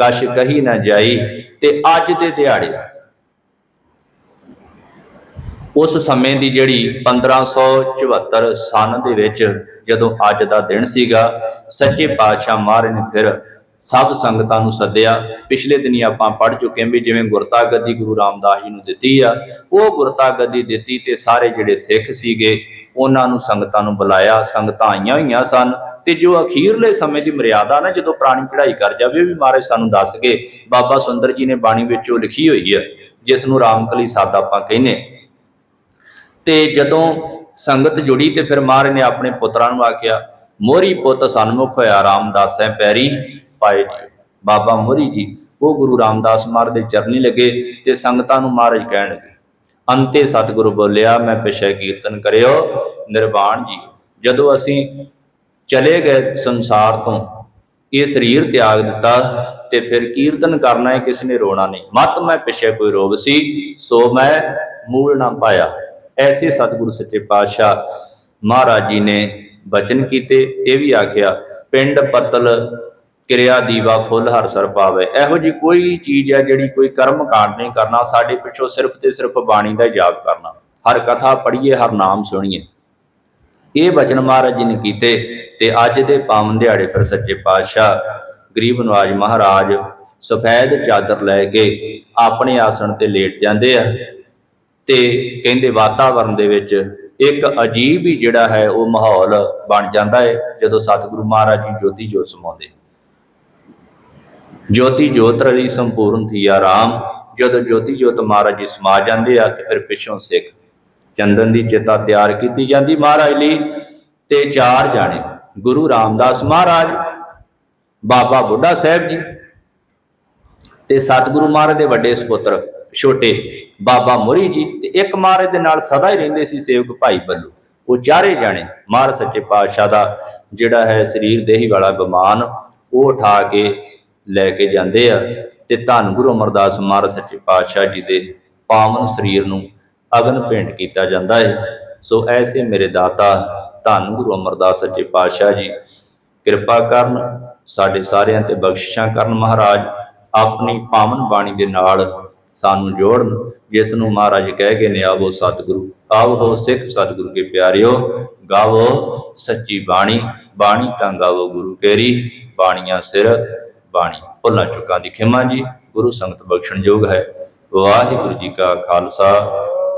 Speaker 1: ਕਸ਼ ਕਹੀ ਨਾ ਜਾਈ ਤੇ ਅੱਜ ਦੇ ਦਿਹਾੜੇ। ਉਸ ਸਮੇਂ ਦੀ ਜਿਹੜੀ 1574 ਸਨ ਦੇ ਵਿੱਚ ਜਦੋਂ ਅੱਜ ਦਾ ਦਿਨ ਸੀਗਾ, ਸੱਚੇ ਪਾਤਸ਼ਾਹ ਮਹਾਰਾਜ ਨੇ ਫਿਰ ਸਭ ਸੰਗਤਾਂ ਨੂੰ ਸੱਦਿਆ। ਪਿਛਲੇ ਦਿਨੀ ਆਪਾਂ ਪੜ੍ਹ ਚੁੱਕੇ ਹਾਂ ਵੀ ਜਿਵੇਂ ਗੁਰਤਾ ਗੱਦੀ ਗੁਰੂ ਰਾਮਦਾਸ ਜੀ ਨੂੰ ਦਿੱਤੀ ਆ, ਉਹ ਗੁਰਤਾ ਗੱਦੀ ਦਿੱਤੀ ਤੇ ਸਾਰੇ ਜਿਹੜੇ ਸਿੱਖ ਸੀਗੇ, ਉਹਨਾਂ ਨੂੰ ਸੰਗਤਾਂ ਨੂੰ ਬੁਲਾਇਆ। ਸੰਗਤਾਂ ਆਈਆਂ ਹੋਈਆਂ ਸਨ। ਤੇ ਜੋ ਅਖੀਰਲੇ ਸਮੇਂ ਦੀ ਮਰਿਆਦਾ ਨਾ ਜਦੋਂ ਪ੍ਰਾਣੀ ਚੜਾਈ ਕਰ ਜਾਵੇ, ਉਹ ਵੀ ਮਹਾਰਾਜ ਸਾਨੂੰ ਦੱਸ ਗਏ ਬਾਬਾ ਸੁੰਦਰ ਜੀ ਨੇ ਬਾਣੀ ਵਿੱਚੋਂ ਲਿਖੀ ਹੋਈ ਹੈ, ਜਿਸ ਨੂੰ ਰਾਮਕਲੀ ਸਾਦਾ ਆਪਾਂ ਕਹਿੰਦੇ ਤੇ ਜਦੋਂ ਸੰਗਤ ਜੁੜੀ ਤੇ ਫਿਰ ਮਹਾਰਾਜ ਨੇ ਆਪਣੇ ਪੁੱਤਰਾਂ ਨੂੰ ਆਖਿਆ ਮੋਰੀ ਪੁੱਤ ਸਨਮੁਖ ਹੋਇਆ, ਰਾਮਦਾਸੈ ਪੈਰੀ ਪਾਏ ਬਾਬਾ ਮੋਰੀ ਜੀ, ਉਹ ਗੁਰੂ ਰਾਮਦਾਸ ਮਹਾਰਾਜ ਦੇ ਚਰਨੀ ਲੱਗੇ ਤੇ ਸੰਗਤਾਂ ਨੂੰ ਮਹਾਰਾਜ ਕਹਿਣ ਲੱਗੇ, ਅੰਤੇ ਸਤਿਗੁਰੂ ਬੋਲਿਆ, ਮੈਂ ਪਿਛੇ ਕੀਰਤਨ ਕਰਿਓ, ਨਿਰਵਾਣ ਜੀ, ਜਦੋਂ ਅਸੀਂ ਚਲੇ ਗਏ ਸੰਸਾਰ ਤੋਂ। ਇਹ ਸਰੀਰ ਤਿਆਗ ਦਿੱਤਾ ਤੇ ਫਿਰ ਕੀਰਤਨ ਕਰਨਾ ਹੈ ਕਿਸ ਨੇ ਰੋਣਾ ਨਹੀਂ। ਮਤ ਮੈਂ ਪਿਛੇ ਕੋਈ ਰੋਗ ਸੀ, ਸੋ ਮੈਂ ਮੂਲ ਨਾ ਪਾਇਆ। ਐਸੇ ਸਤਿਗੁਰੂ ਸੱਚੇ ਪਾਤਸ਼ਾਹ ਮਹਾਰਾਜ ਜੀ ਨੇ ਬਚਨ ਕੀਤੇ ਇਹ ਵੀ ਆਖਿਆ, ਪਿੰਡ ਪਤਲ ਕਿਰਿਆ ਦੀਵਾ ਫੁੱਲ ਹਰ ਸਰ ਪਾਵੇ। ਇਹੋ ਜੀ ਕੋਈ ਚੀਜ਼ ਹੈ ਜਿਹੜੀ ਕੋਈ ਕਰਮ ਕਾਂਡ ਨਹੀਂ ਕਰਨਾ, ਸਾਡੇ ਪਿੱਛੋਂ ਸਿਰਫ ਤੇ ਸਿਰਫ ਬਾਣੀ ਦਾ ਜਾਪ ਕਰਨਾ। ਹਰ ਕਥਾ ਪੜ੍ਹੀਏ, ਹਰ ਨਾਮ ਸੁਣੀਏ। ਇਹ ਬਚਨ ਮਹਾਰਾਜ ਜੀ ਨੇ ਕੀਤੇ ਤੇ ਅੱਜ ਦੇ ਪਾਵਨ ਦਿਹਾੜੇ ਫਿਰ ਸੱਚੇ ਪਾਤਸ਼ਾਹ ਗਰੀਬ ਨਵਾਜ ਮਹਾਰਾਜ ਸਫੈਦ ਚਾਦਰ ਲੈ ਕੇ ਆਪਣੇ ਆਸਣ ਤੇ ਲੇਟ ਜਾਂਦੇ ਆ ਤੇ ਕਹਿੰਦੇ ਵਾਤਾਵਰਣ ਦੇ ਵਿੱਚ ਇੱਕ ਅਜੀਬ ਹੀ ਜਿਹੜਾ ਹੈ ਉਹ ਮਾਹੌਲ ਬਣ ਜਾਂਦਾ ਹੈ ਜਦੋਂ ਸਤਿਗੁਰੂ ਮਹਾਰਾਜ ਜੀ ਜੋਤੀ ਜੋਤ ਸਮਾਉਂਦੇ। ਜੋਤੀ ਜੋਤ ਰਲੀ ਸੰਪੂਰਨ ਥੀਆ ਰਾਮ ਜਦੋਂ ਜੋਤੀ ਜੋਤ ਮਹਾਰਾਜ ਜੀ ਸਮਾ ਜਾਂਦੇ ਆ ਤੇ ਫਿਰ ਪਿੱਛੋਂ ਸਿੱਖ ਚੰਦਨ ਦੀ ਚਿਤਾ ਤਿਆਰ ਕੀਤੀ ਜਾਂਦੀ। ਮਹਾਰਾਜ ਲਈ ਤੇ ਚਾਰ ਜਾਣੇ, ਗੁਰੂ ਰਾਮਦਾਸ ਮਹਾਰਾਜ, ਬਾਬਾ ਬੁੱਢਾ ਸਾਹਿਬ ਜੀ ਤੇ ਸਤਿਗੁਰੂ ਮਹਾਰਾਜ ਦੇ ਵੱਡੇ ਸੁਪੁੱਤਰ ਛੋਟੇ ਬਾਬਾ ਮੁਰੀ ਜੀ ਤੇ ਇੱਕ ਮਹਾਰਾਜ ਦੇ ਨਾਲ ਸਦਾ ਹੀ ਰਹਿੰਦੇ ਸੀ ਸੇਵਕ ਭਾਈ ਬੱਲੂ। ਉਹ ਚਾਰੇ ਜਾਣੇ, ਮਹਾਰਾਜ ਸੱਚੇ ਪਾਤਸ਼ਾਹ ਦਾ ਜਿਹੜਾ ਹੈ ਸਰੀਰ ਦੇਹੀ ਵਾਲਾ ਗੁਮਾਨ, ਉਹ ਉਠਾ ਕੇ ਲੈ ਕੇ ਜਾਂਦੇ ਆ ਤੇ ਧੰਨ ਗੁਰੂ ਅਮਰਦਾਸ ਮਹਾਰਾਜ ਸੱਚੇ ਪਾਤਸ਼ਾਹ ਜੀ ਦੇ ਪਾਵਨ ਸਰੀਰ ਨੂੰ ਅਗਨ ਭੇਂਟ ਕੀਤਾ ਜਾਂਦਾ ਹੈ ਸੋ ਐਸੇ ਮੇਰੇ ਦਾਤਾ, ਧੰਨ ਗੁਰੂ ਅਮਰਦਾਸ ਸੱਚੇ ਪਾਤਸ਼ਾਹ ਜੀ, ਕਿਰਪਾ ਕਰਨ ਸਾਡੇ ਸਾਰਿਆਂ ਤੇ ਬਖਸ਼ਿਸ਼ਾਂ ਕਰਨ ਮਹਾਰਾਜ, ਆਪਣੀ ਪਾਵਨ ਬਾਣੀ ਦੇ ਨਾਲ ਸਾਨੂੰ ਜੋੜਨ, ਜਿਸ ਨੂੰ ਮਹਾਰਾਜ ਕਹਿ ਗਏ ਨੇ, ਆਵੋ ਸਤਿਗੁਰੂ, ਆਵੋ ਸਿੱਖ ਸਤਿਗੁਰੂ ਕੇ ਪਿਆਰਿਓ, ਗਾਵੋ ਸੱਚੀ ਬਾਣੀ ਬਾਣੀ ਤਾਂ ਗਾਵੋ ਗੁਰੂ ਕੇਰੀ, ਬਾਣੀਆਂ ਸਿਰ, ਬਾਣੀ ਭੁੱਲਾਂ ਚੁੱਕਾਂ ਦੀ ਖਿਮਾ ਜੀ, ਗੁਰੂ ਸੰਗਤ ਬਖਸ਼ਣ ਯੋਗ ਹੈ। ਵਾਹਿਗੁਰੂ ਜੀ ਕਾ ਖਾਲਸਾ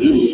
Speaker 2: Mm-hmm.